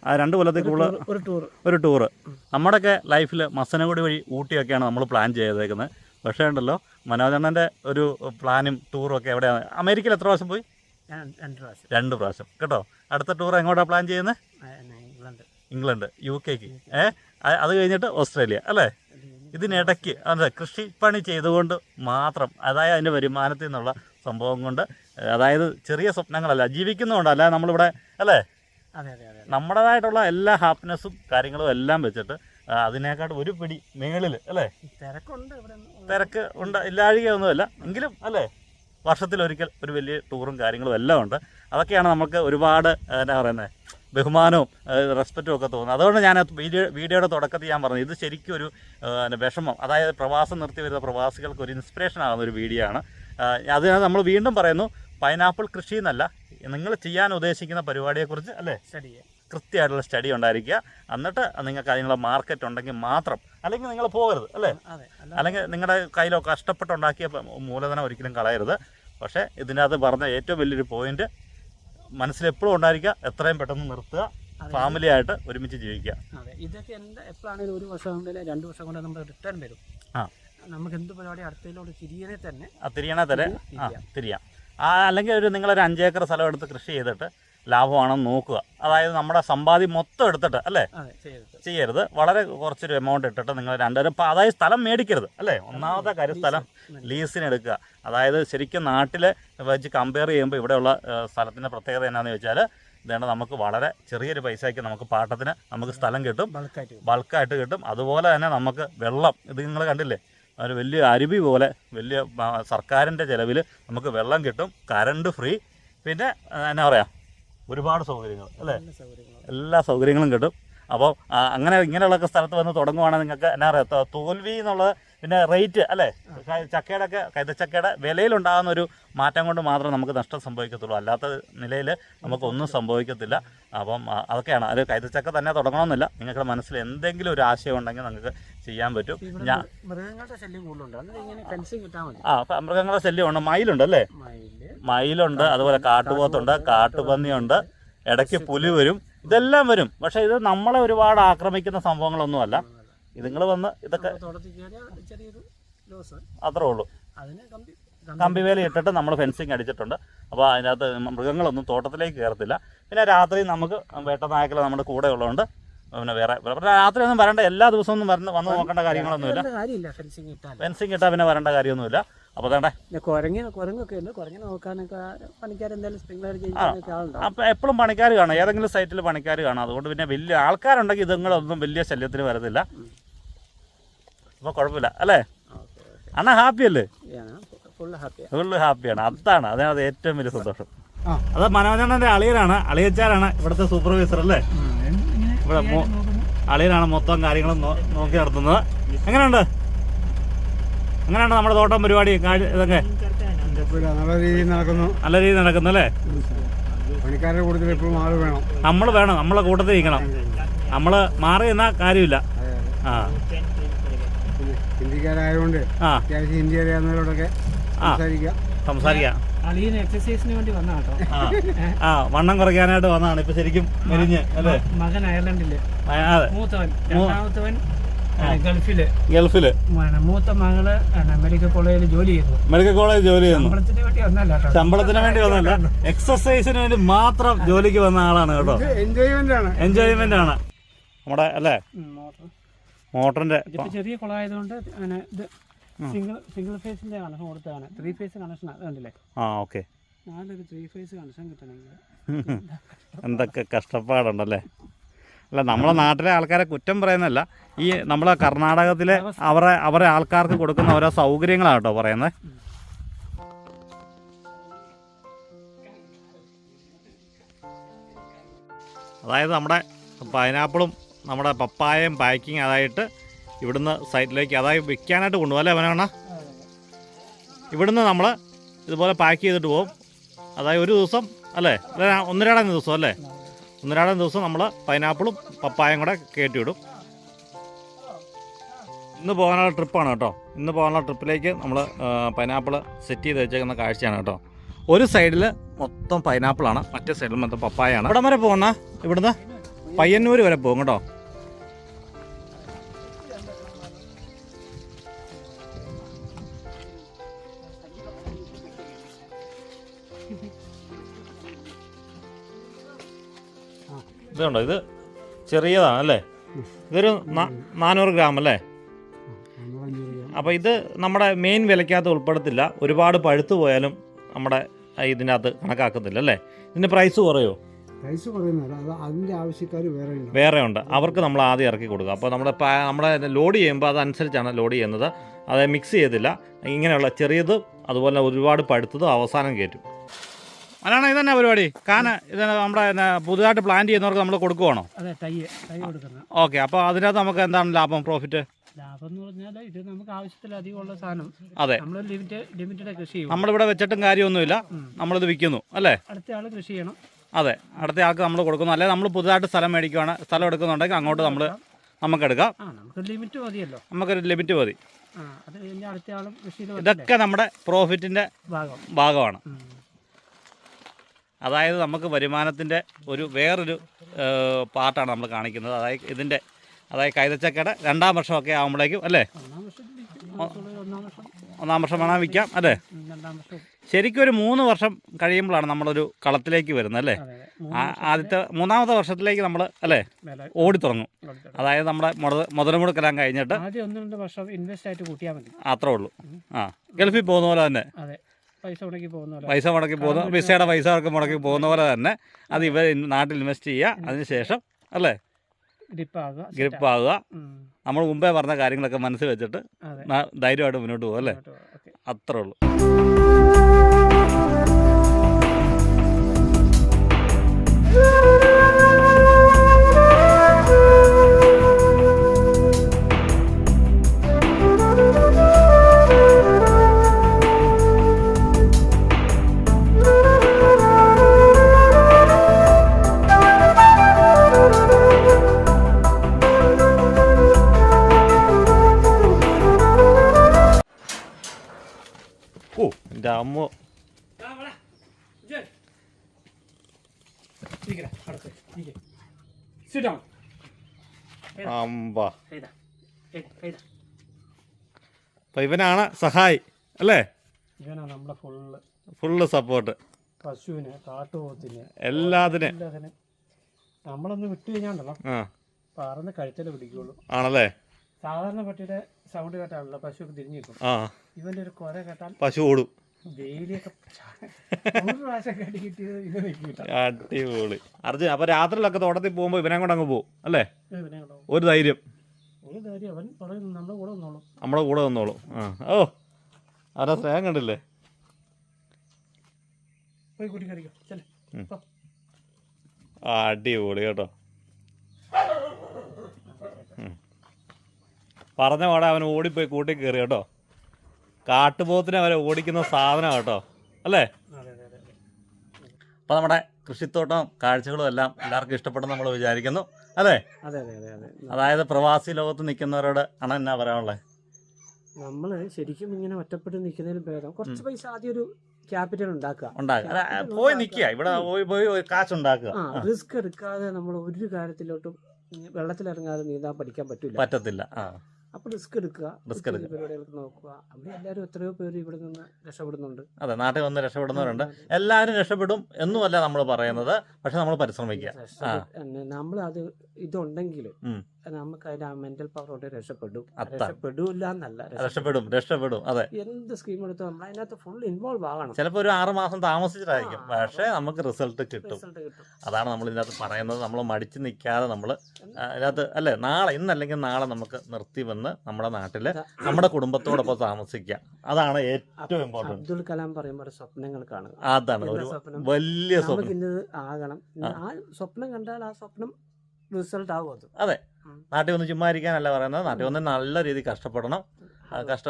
ആ രണ്ട് കൊല്ലത്തിൽ കൂടുതൽ ഒരു ടൂർ ഒരു ടൂർ നമ്മുടെയൊക്കെ ലൈഫിൽ മസനഗുടി വഴി ഊട്ടിയൊക്കെയാണ് നമ്മൾ പ്ലാൻ ചെയ്തേക്കുന്നത്. പക്ഷേ ഉണ്ടല്ലോ മനോജണ്ണന്റെ ഒരു പ്ലാനും ടൂറും ഒക്കെ എവിടെയാണ്? അമേരിക്കയിൽ എത്ര വർഷം പോയി? രണ്ട് പ്രാവശ്യം. കേട്ടോ? അടുത്ത ടൂർ എങ്ങോട്ടാണ് പ്ലാൻ ചെയ്യുന്നത് ഇംഗ്ലണ്ട്. യു കെക്ക് ഏ? അത് കഴിഞ്ഞിട്ട് ഓസ്ട്രേലിയ അല്ലേ? ഇതിനിടയ്ക്ക് അതെ കൃഷിപ്പണി ചെയ്തുകൊണ്ട് മാത്രം അതായത് അതിന്റെ വരുമാനത്തിൽ നിന്നുള്ള സംഭവം കൊണ്ട് അതായത് ചെറിയ സ്വപ്നങ്ങളല്ല ജീവിക്കുന്നതുകൊണ്ട് അല്ലാതെ നമ്മളിവിടെ അല്ലേ? നമ്മുടേതായിട്ടുള്ള എല്ലാ ഹാപ്പിനെസ്സും കാര്യങ്ങളും എല്ലാം വെച്ചിട്ട് അതിനേക്കാട്ട് ഒരു പിടി മേളിൽ അല്ലേ? തിരക്കുണ്ട് തിരക്ക് ഉണ്ട് ഇല്ലാഴികയൊന്നുമല്ല എങ്കിലും അല്ലേ? വർഷത്തിലൊരിക്കൽ ഒരു വലിയ ടൂറും കാര്യങ്ങളും എല്ലാം ഉണ്ട്. അതൊക്കെയാണ് നമുക്ക് ഒരുപാട് എന്താ പറയുന്നത് ബഹുമാനവും റെസ്പെക്റ്റും ഒക്കെ തോന്നുന്നത്. അതുകൊണ്ട് ഞാൻ വീഡിയോ വീഡിയോയുടെ തുടക്കത്തിൽ ഞാൻ പറഞ്ഞു ഇത് ശരിക്കും ഒരു വിഷമം. അതായത് പ്രവാസം നിർത്തി വരുന്ന പ്രവാസികൾക്ക് ഒരു ഇൻസ്പിറേഷൻ ആകുന്ന ഒരു വീഡിയോ ആണ്. ആ, അത് നമ്മൾ വീണ്ടും പറയുന്നു പൈനാപ്പിൾ കൃഷി എന്നല്ല നിങ്ങൾ ചെയ്യാൻ ഉദ്ദേശിക്കുന്ന പരിപാടിയെക്കുറിച്ച് അല്ലേ? ശരിയാ. കൃത്യമായിട്ടുള്ള സ്റ്റഡി ഉണ്ടായിരിക്കുക. എന്നിട്ട് നിങ്ങൾക്ക് അതിനുള്ള മാർക്കറ്റ് ഉണ്ടെങ്കിൽ മാത്രം. അല്ലെങ്കിൽ നിങ്ങൾ പോകരുത് അല്ലേ? അല്ലെങ്കിൽ നിങ്ങളുടെ കയ്യിലോ കഷ്ടപ്പെട്ടുണ്ടാക്കിയ മൂലധനം ഒരിക്കലും കളയരുത്. പക്ഷേ ഇതിനകത്ത് പറഞ്ഞ ഏറ്റവും വലിയൊരു പോയിന്റ് മനസ്സിൽ എപ്പോഴും ഉണ്ടായിരിക്കുക എത്രയും പെട്ടെന്ന് നിർത്തുക ഫാമിലി ആയിട്ട് ഒരുമിച്ച് ജീവിക്കുക. അതെ. ഇതൊക്കെ എന്താ എപ്പോഴാണെങ്കിലും ഒരു വർഷം കൊണ്ട് രണ്ട് വർഷം കൊണ്ട് നമ്മൾ റിട്ടേൺ വരും. ആ. നമുക്ക് എന്ത് പരിപാടി അടുത്തതിലോട്ട് തിരിയണേ തന്നെ. തിരിയണേ തന്നെ. ആ തിരിയാം. അല്ലെങ്കിൽ ഒരു നിങ്ങളൊരു അഞ്ചേക്കർ സ്ഥലം എടുത്ത് കൃഷി ചെയ്തിട്ട് ലാഭമാണെന്ന് നോക്കുക. അതായത് നമ്മുടെ സമ്പാദ്യം മൊത്തം എടുത്തിട്ട് അല്ലേ? ചെയ്യരുത്. വളരെ കുറച്ചൊരു എമൗണ്ട് ഇട്ടിട്ട് നിങ്ങൾ രണ്ടുപേരും ഇപ്പം അതായത് സ്ഥലം മേടിക്കരുത് അല്ലേ? ഒന്നാമത്തെ കാര്യം സ്ഥലം ലീസിന് എടുക്കുക. അതായത് ശരിക്കും നാട്ടിൽ വെച്ച് കമ്പയർ ചെയ്യുമ്പോൾ ഇവിടെയുള്ള സ്ഥലത്തിന്റെ പ്രത്യേകത എന്നാന്ന് ചോദിച്ചാൽ ഇതേണ്ട നമുക്ക് വളരെ ചെറിയൊരു പൈസയ്ക്ക് നമുക്ക് പാട്ടത്തിന് നമുക്ക് സ്ഥലം കിട്ടും. ബൾക്കായിട്ട് കിട്ടും. അതുപോലെ തന്നെ നമുക്ക് വെള്ളം ഇത് നിങ്ങൾ കണ്ടില്ലേ? ഒരു വലിയ അരുവി പോലെ വലിയ സർക്കാരിന്റെ ചിലവിൽ നമുക്ക് വെള്ളം കിട്ടും കറണ്ട് ഫ്രീ പിന്നെ എന്നാ പറയുക ഒരുപാട് സൗകര്യങ്ങൾ അല്ലേ? എല്ലാ സൗകര്യങ്ങളും കിട്ടും. അപ്പോൾ അങ്ങനെ ഇങ്ങനെയുള്ളൊക്കെ സ്ഥലത്ത് വന്ന് തുടങ്ങുവാണെങ്കിൽ നിങ്ങൾക്ക് എന്നാ പറയുക തോൽവി എന്നുള്ളത് പിന്നെ റേറ്റ് അല്ലേ? ചക്കയുടെ ഒക്കെ കൈതച്ചക്കയുടെ വിലയിലുണ്ടാകുന്ന ഒരു മാറ്റം കൊണ്ട് മാത്രമേ നമുക്ക് നഷ്ടം സംഭവിക്കത്തുള്ളൂ. അല്ലാത്ത നിലയിൽ നമുക്കൊന്നും സംഭവിക്കത്തില്ല. അപ്പം അതൊക്കെയാണ്. അത് കൈതച്ചക്ക തന്നെ തുടങ്ങണമെന്നില്ല. നിങ്ങളുടെ മനസ്സിൽ എന്തെങ്കിലും ഒരു ആശയം ഉണ്ടെങ്കിൽ നിങ്ങൾക്ക് ചെയ്യാൻ പറ്റും. ഞാൻ മൃഗങ്ങളുടെ ശല്യം കൂടുതലുണ്ട്. മതി. ആ അപ്പം മൃഗങ്ങളുടെ ശല്യമുണ്ട്. മയിലുണ്ട് അല്ലേ? മയിൽ. മയിലുണ്ട് അതുപോലെ കാട്ടുപോത്തുണ്ട് കാട്ടുപന്നിയുണ്ട് ഇടയ്ക്ക് പുലി വരും. ഇതെല്ലാം വരും. പക്ഷെ ഇത് നമ്മളെ ഒരുപാട് ആക്രമിക്കുന്ന സംഭവങ്ങളൊന്നുമല്ല. ഇത് നിങ്ങൾ വന്ന് ഇതൊക്കെ അത്രേ ഉള്ളൂ. കമ്പിവേല ഇട്ടിട്ട് നമ്മൾ ഫെൻസിങ് അടിച്ചിട്ടുണ്ട്. അപ്പോൾ അതിനകത്ത് മൃഗങ്ങളൊന്നും തോട്ടത്തിലേക്ക് കയറത്തില്ല പിന്നെ രാത്രി നമുക്ക് വേട്ടനായകൾ നമ്മുടെ കൂടെ ഉള്ളതുകൊണ്ട് പിന്നെ വേറെ രാത്രി ഒന്നും വരേണ്ട. എല്ലാ ദിവസവും ഒന്നും വന്ന് വന്ന് നോക്കേണ്ട കാര്യങ്ങളൊന്നുമില്ല ഫെൻസിങ് ഇട്ടാൽ പിന്നെ വരേണ്ട കാര്യമൊന്നുമില്ല അപ്പോൾ പിന്നെ കുരങ്ങി കുരങ്ങൊക്കെ ഉണ്ട്. കുരങ്ങിനെ നോക്കാനൊക്കെ പണിക്കാരെന്തായാലും സ്പ്രിംഗ്ലർ അപ്പോൾ എപ്പോഴും പണിക്കാർ കാണും. ഏതെങ്കിലും സൈറ്റിൽ പണിക്കാർ കാണും. അതുകൊണ്ട് പിന്നെ വലിയ ആൾക്കാരുണ്ടെങ്കിൽ ഇതുങ്ങളൊന്നും വലിയ ശല്യത്തിന് വരത്തില്ല. അപ്പോൾ കുഴപ്പമില്ല. അല്ലേ? അണ്ണാ ഹാപ്പിയല്ലേ അണ്ണ ഹാപ്പി അല്ലേ? ഫുള്ള് ഹാപ്പിയാണ് അതാണ് അതിനകത്ത് ഏറ്റവും വലിയ സന്തോഷം. അത് മനോജണ്ണന്റെ അളിയനാണ്. അളിയച്ചാരാണ് ഇവിടുത്തെ സൂപ്പർവൈസർ അല്ലേ? ഇവിടെ അളിയനാണ് മൊത്തം കാര്യങ്ങളും നോക്കി നടത്തുന്നത്. എങ്ങനെയുണ്ട്? എങ്ങനെയാണ് നമ്മുടെ തോട്ടം പരിപാടി? കാഴ് ഇതൊക്കെ? നല്ല രീതിയിൽ നടക്കുന്നു. നല്ല രീതിയിൽ നടക്കുന്നല്ലേ പണിക്കാരുടെ കൂട്ടത്തിൽ എപ്പോഴും ആൾ വേണം. നമ്മൾ വേണം. നമ്മളെ കൂട്ടത്തിൽ ഇരിക്കണം. നമ്മൾ മാറി എന്നാ കാര്യമില്ല. ആ. ഹിന്ദിക്കാരായതുകൊണ്ട് അത്യാവശ്യം ഹിന്ദി അറിയാവുന്നവരോടൊക്കെ ആ. സംസാരിക്കാം. എക്സസൈസിന് വേണ്ടി വന്ന കേട്ടോ ആ വണ്ണം കുറയ്ക്കാനായിട്ട് വന്നതാണ് ഇപ്പൊ ശരിക്കും മെലിഞ്ഞ് അല്ലേ? മകൻ അയർലൻഡിൽ. മൂത്തവൻ രണ്ടാമത്തവൻ ഗൾഫിൽ. ഗൾഫിൽ. മൂത്ത മകൾ മെഡിക്കൽ കോളേജിൽ ജോലി ചെയ്യുന്നു. മെഡിക്കൽ കോളേജ് ജോലി ചെയ്യുന്നു. ശമ്പളത്തിന് വേണ്ടി വന്നല്ല ശമ്പളത്തിന് വേണ്ടി വന്നല്ല എക്സസൈസിന് വേണ്ടി മാത്രം ജോലിക്ക് വന്ന ആളാണ് കേട്ടോ. എൻജോയ്മെന്റ് ആണ്. എൻജോയ്മെന്റ് ആണ്. നമ്മുടെ അല്ലേ? മോട്ടറിന്റെ ചെറിയ കുളമായതുകൊണ്ട് ഇത് സിംഗിൾ സിംഗിൾ ഫേസിന്റെ കണക്ഷൻ കൊടുത്തതാണ്. ത്രീ ഫേസ് കണക്ഷൻ കണ്ടില്ലേ? ആ ഓക്കെ. നാലൊരു ത്രീ ഫേസ് കണക്ഷൻ കിട്ടണമെങ്കിൽ എന്തൊക്കെ കഷ്ടപ്പാടുണ്ടല്ലേ? അല്ല നമ്മളെ നാട്ടിലെ ആൾക്കാരെ കുറ്റം പറയുന്നല്ല ഈ നമ്മളെ കർണാടകത്തിലെ അവരെ അവരെ ആൾക്കാർക്ക് കൊടുക്കുന്ന ഓരോ സൗകര്യങ്ങളാണ് കേട്ടോ പറയുന്നത് അതായത് നമ്മുടെ പൈനാപ്പിളും നമ്മുടെ പപ്പായയും പാക്കിങ് അതായിട്ട് ഇവിടുന്ന് സൈറ്റിലേക്ക് അതായത് വിൽക്കാനായിട്ട് കൊണ്ടുപോകും അല്ലേ അവനാണ ഇവിടുന്ന് നമ്മൾ ഇതുപോലെ പാക്ക് ചെയ്തിട്ട് പോകും. അതായത് ഒരു ദിവസം അല്ലേ? അല്ല ഒന്നരാടം ദിവസം അല്ലേ? ഒന്നരാടം ദിവസം നമ്മൾ പൈനാപ്പിളും പപ്പായും കൂടെ കയറ്റിവിടും ഇന്ന് പോകാനുള്ള ട്രിപ്പാണ് കേട്ടോ. ഇന്ന് പോകാനുള്ള ട്രിപ്പിലേക്ക് നമ്മൾ പൈനാപ്പിൾ സെറ്റ് ചെയ്ത് വെച്ചേക്കുന്ന കാഴ്ചയാണ് കേട്ടോ. ഒരു സൈഡിൽ മൊത്തം പൈനാപ്പിളാണ് മറ്റേ സൈഡിൽ മൊത്തം പപ്പായാണ് ഇവിടം വരെ പോകണ ഇവിടുന്ന്? പയ്യന്നൂർ വരെ പോകും കേട്ടോ. ഇതുണ്ടോ? ഇത് ചെറിയതാണ് അല്ലേ? ഇതൊരു നാനൂറ് ഗ്രാം അല്ലേ? അപ്പോൾ ഇത് നമ്മുടെ മെയിൻ വിലക്കകത്ത് ഉൾപ്പെടുത്തില്ല. ഒരുപാട് പഴുത്തു പോയാലും നമ്മുടെ ഇതിനകത്ത് കണക്കാക്കുന്നില്ല അല്ലേ? ഇതിന്റെ പ്രൈസ് കുറയോ? പ്രൈസ് അതിന്റെ ആവശ്യക്കാർ വേറെ ഉണ്ട്. വേറെ ഉണ്ട്. അവർക്ക് നമ്മൾ ആദ്യം ഇറക്കി കൊടുക്കുക. അപ്പോൾ നമ്മുടെ നമ്മുടെ ലോഡ് ചെയ്യുമ്പോൾ അതനുസരിച്ചാണ് ലോഡ് ചെയ്യുന്നത്. അത് മിക്സ് ചെയ്തില്ല ഇങ്ങനെയുള്ള ചെറിയതും അതുപോലെ ഒരുപാട് പഴുത്തതും അവസാനം കയറ്റും. അതാണ് ഇതന്നെ പരിപാടി. കാന ഇത് നമ്മുടെ പുതുതായിട്ട് പ്ലാൻ ചെയ്യുന്നവർക്ക് നമ്മൾ കൊടുക്കുവാണോ? അതെ തൈ തൈ കൊടുക്കുന്നത് ഓക്കെ അപ്പോൾ അതിനകത്ത് നമുക്ക് എന്താണ് ലാഭം പ്രോഫിറ്റ് ലാഭം എന്ന് പറഞ്ഞാൽ ഇത് നമുക്ക് ആവശ്യത്തിലധികമുള്ള സാധനം. അതെ. നമ്മൾ ലിമിറ്റ് ലിമിറ്റഡ് കൃഷി ചെയ്യും. നമ്മളിവിടെ വെച്ചിട്ടും കാര്യമൊന്നുമില്ല. നമ്മളിത് വിൽക്കുന്നു അല്ലേ? അടുത്ത ആൾ കൃഷി ചെയ്യണം. അതെ അടുത്ത ആൾക്ക് നമ്മൾ കൊടുക്കുന്നു. അല്ലെ നമ്മൾ പുതുതായിട്ട് സ്ഥലം മേടിക്കുവാണ് സ്ഥലം എടുക്കുന്നുണ്ടെങ്കിൽ അങ്ങോട്ട് നമ്മൾ നമുക്കെടുക്കാം. ആ നമുക്ക് ലിമിറ്റ് മതിയല്ലോ. നമുക്കൊരു ലിമിറ്റ് മതി. ആളും ഇതൊക്കെ നമ്മുടെ പ്രോഫിറ്റിന്റെ ഭാഗം. ഭാഗമാണ്. അതായത് നമുക്ക് വരുമാനത്തിന്റെ ഒരു വേറൊരു പാർട്ടാണ് നമ്മൾ കാണിക്കുന്നത്. അതായത് ഇതിന്റെ അതായത് കൈതച്ചക്കയുടെ രണ്ടാം വർഷമൊക്കെ ആകുമ്പോഴേക്കും അല്ലേ? ഒന്നാം വർഷം വേണം വിൽക്കാം അല്ലേ? ശരിക്കും ഒരു മൂന്ന് വർഷം കഴിയുമ്പോഴാണ് നമ്മളൊരു കളത്തിലേക്ക് വരുന്നത് അല്ലേ? ആദ്യത്തെ മൂന്നാമത്തെ വർഷത്തിലേക്ക് നമ്മൾ അല്ലേ? ഓടി തുടങ്ങും. അതായത് നമ്മുടെ മുതൽ മുടക്കലാൻ കഴിഞ്ഞിട്ട് ആദ്യം ഒന്ന് രണ്ട് വർഷം ഇൻവെസ്റ്റ് ആയിട്ട് കൂട്ടിയാൽ മതി. അത്രേ ഉള്ളൂ. ആ ഗൾഫിൽ പോകുന്ന പോലെ തന്നെ. പൈസ മുടക്കി പോകുന്ന വിസയുടെ പൈസ അവർക്ക് മുടക്കി പോകുന്ന പോലെ തന്നെ അത് ഇവർ നാട്ടിൽ ഇൻവെസ്റ്റ് ചെയ്യുക. അതിനുശേഷം അല്ലേ? ഗ്രിപ്പ് ആകുക. നമ്മൾ മുമ്പേ പറഞ്ഞ കാര്യങ്ങളൊക്കെ മനസ്സിൽ വെച്ചിട്ട് ധൈര്യമായിട്ട് മുന്നോട്ട് പോകും അല്ലേ. അത്രേ ഉള്ളൂ. (laughs) കൈതാ. അപ്പം ഇവനാണ് സഹായി അല്ലേ? ഇവനാണ് നമ്മുടെ ഫുള്ള് ഫുള്ള് സപ്പോർട്ട് പശുവിന് കാട്ടുപോത്തിന് എല്ലാത്തിനും. നമ്മളൊന്ന് വിട്ടു കഴിഞ്ഞാണ്ടല്ലോ. പറന്ന് കഴുത്തൽ പിടിക്കുള്ളൂ. ആണല്ലേ? സാധാരണ പട്ടിയുടെ സൗണ്ട് കേട്ടാണല്ലോ പശു തിരിഞ്ഞു നിൽക്കും. ആ. ഇവന്റെ ഒരു കൊര കേട്ടാൽ പശു ഓടും. (laughs) അടിപൊളി. അർജുൻ അപ്പൊ രാത്രിയിലൊക്കെ തോട്ടത്തിൽ പോകുമ്പോ ഇവനെ കൊണ്ട് അങ്ങ് പോകും അല്ലേ? ഒരു ധൈര്യം. നമ്മുടെ കൂടെ വന്നോളൂ. ആ. ഓ അവരാ സ്നേഹം കണ്ടില്ലേ? അടിപൊളി കേട്ടോ. പറഞ്ഞ പാടെ അവൻ ഓടിപ്പോയി കൂട്ടി കയറി കേട്ടോ. കാട്ടുപോത്തിനെ വരെ ഓടിക്കുന്ന സാധനം കേട്ടോ. അല്ലേ? അതെ അതെ അതെ അതെ അപ്പോൾ നമ്മുടെ കൃഷിത്തോട്ടം കാഴ്ചകളും എല്ലാം എല്ലാവർക്കും ഇഷ്ടപ്പെടുന്ന നമ്മൾ വിചാരിക്കുന്നു. അല്ലേ? അതെ അതെ അതെ അതെ. അതായത് പ്രവാസി ലോകത്ത് നിൽക്കുന്നവരോട് ആണ് എന്നാ പറയാനുള്ളത് നമ്മൾ ശരിക്കും ഇങ്ങനെ ഒറ്റപ്പെട്ട് നിൽക്കുന്നതിന് ഭേദം. കുറച്ച് പൈസ ആദ്യം ഒരു ക്യാപിറ്റൽ ഉണ്ടാക്കുക. ഉണ്ടാക്കുക. പോയി നിൽക്കുക. ഇവിടെ പോയി പോയി കാശ് കാശുണ്ടാക്കുക റിസ്ക് എടുക്കാതെ നമ്മൾ ഒരു കാര്യത്തിലോട്ടും വെള്ളത്തിലിറങ്ങാതെ നീന്താൻ പഠിക്കാൻ പറ്റില്ല പറ്റത്തില്ല. ആ. അപ്പോൾ റിസ്ക് എടുക്കുക. റിസ്ക് എടുക്കുക. പരിപാടികൾക്ക് നോക്കുക. അവിടെ എല്ലാവരും എത്രയോ പേര് ഇവിടെ നിന്ന് രക്ഷപ്പെടുന്നുണ്ട്. അതെ നാട്ടിൽ വന്ന് രക്ഷപ്പെടുന്നവരുണ്ട്. എല്ലാവരും രക്ഷപ്പെടും എന്നുമല്ല നമ്മൾ പറയുന്നത്. പക്ഷെ നമ്മൾ പരിശ്രമിക്കുക. നമ്മൾ അത് ഇതുണ്ടെങ്കിൽ. നമുക്ക് അതിന്റെ ആ മെന്റൽ പവർ കൊണ്ട് രക്ഷപ്പെടും. അതാണ്. രക്ഷപ്പെടൂല എന്നല്ല രക്ഷപ്പെടും രക്ഷപ്പെടും. അതെ. എന്ത് സ്കീം എടുത്തു നമ്മൾ അതിനകത്ത് ഫുൾ ഇൻവോൾവ് ആകണം. ചിലപ്പോൾ ഒരു ആറ് മാസം താമസിച്ചിട്ടായിരിക്കും. പക്ഷേ നമുക്ക് റിസൾട്ട് കിട്ടും. അതാണ് നമ്മൾ ഇതിനകത്ത് പറയുന്നത്. നമ്മൾ മടിച്ചു നിൽക്കാതെ നമ്മൾ അതിനകത്ത് അല്ലേ നാളെ ഇന്നല്ലെങ്കിൽ നാളെ നമുക്ക് നിർത്തി വന്ന് നമ്മുടെ നാട്ടിൽ നമ്മുടെ കുടുംബത്തോടൊപ്പം താമസിക്കുക അതാണ് ഏറ്റവും ഇമ്പോർട്ടന്റ് അബ്ദുൽ കലാം പറയുമ്പോൾ സ്വപ്നങ്ങൾ കാണുക. അതാണ് ഒരു? വലിയ സ്വപ്നം. ആകണം. ആ സ്വപ്നം കണ്ടാൽ ആ സ്വപ്നം റിസൾട്ട് ആവും അത്. അതെ. നാട്ടിൽ വന്ന് ചുമ്മാ ഇരിക്കാനല്ല പറയുന്നത്. നാട്ടിൽ വന്ന് നല്ല രീതിയിൽ കഷ്ടപ്പെടണം. കഷ്ട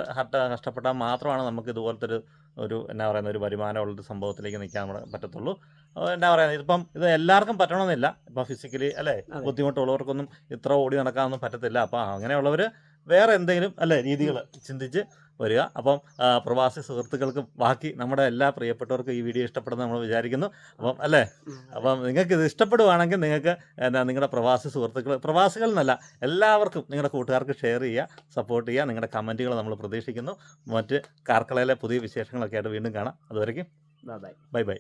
കഷ്ടപ്പെട്ടാൽ മാത്രമാണ് നമുക്ക് ഇതുപോലത്തെ ഒരു ഒരു എന്നാ പറയുന്ന ഒരു വരുമാനമുള്ളൊരു സംഭവത്തിലേക്ക് നിൽക്കാൻ പറ്റത്തുള്ളൂ. എന്താ എന്നാ പറയുന്നത്? ഇതിപ്പം ഇത് എല്ലാവർക്കും പറ്റണമെന്നില്ല. ഇപ്പം ഫിസിക്കലി അല്ലേ? ബുദ്ധിമുട്ടുള്ളവർക്കൊന്നും ഇത്ര ഓടി നടക്കാനൊന്നും പറ്റത്തില്ല. അപ്പം അങ്ങനെയുള്ളവർ വേറെ എന്തെങ്കിലും അല്ലേ രീതികൾ ചിന്തിച്ച് വരിക. അപ്പം പ്രവാസി സുഹൃത്തുക്കൾക്കും ബാക്കി നമ്മുടെ എല്ലാ പ്രിയപ്പെട്ടവർക്കും ഈ വീഡിയോ ഇഷ്ടപ്പെടുന്ന നമ്മൾ വിചാരിക്കുന്നു. അപ്പം അല്ലേ. അപ്പം നിങ്ങൾക്ക് ഇത് ഇഷ്ടപ്പെടുവാണെങ്കിൽ നിങ്ങൾക്ക് എന്താ നിങ്ങളുടെ പ്രവാസി സുഹൃത്തുക്കൾ പ്രവാസികൾ എന്നല്ല എല്ലാവർക്കും നിങ്ങളുടെ കൂട്ടുകാർക്ക് ഷെയർ ചെയ്യുക സപ്പോർട്ട് ചെയ്യുക. നിങ്ങളുടെ കമന്റുകൾ നമ്മൾ പ്രതീക്ഷിക്കുന്നു. മറ്റ് കാർക്കളയിലെ പുതിയ വിശേഷങ്ങളൊക്കെ ആയിട്ട് വീണ്ടും കാണാം. bye. Bye bye.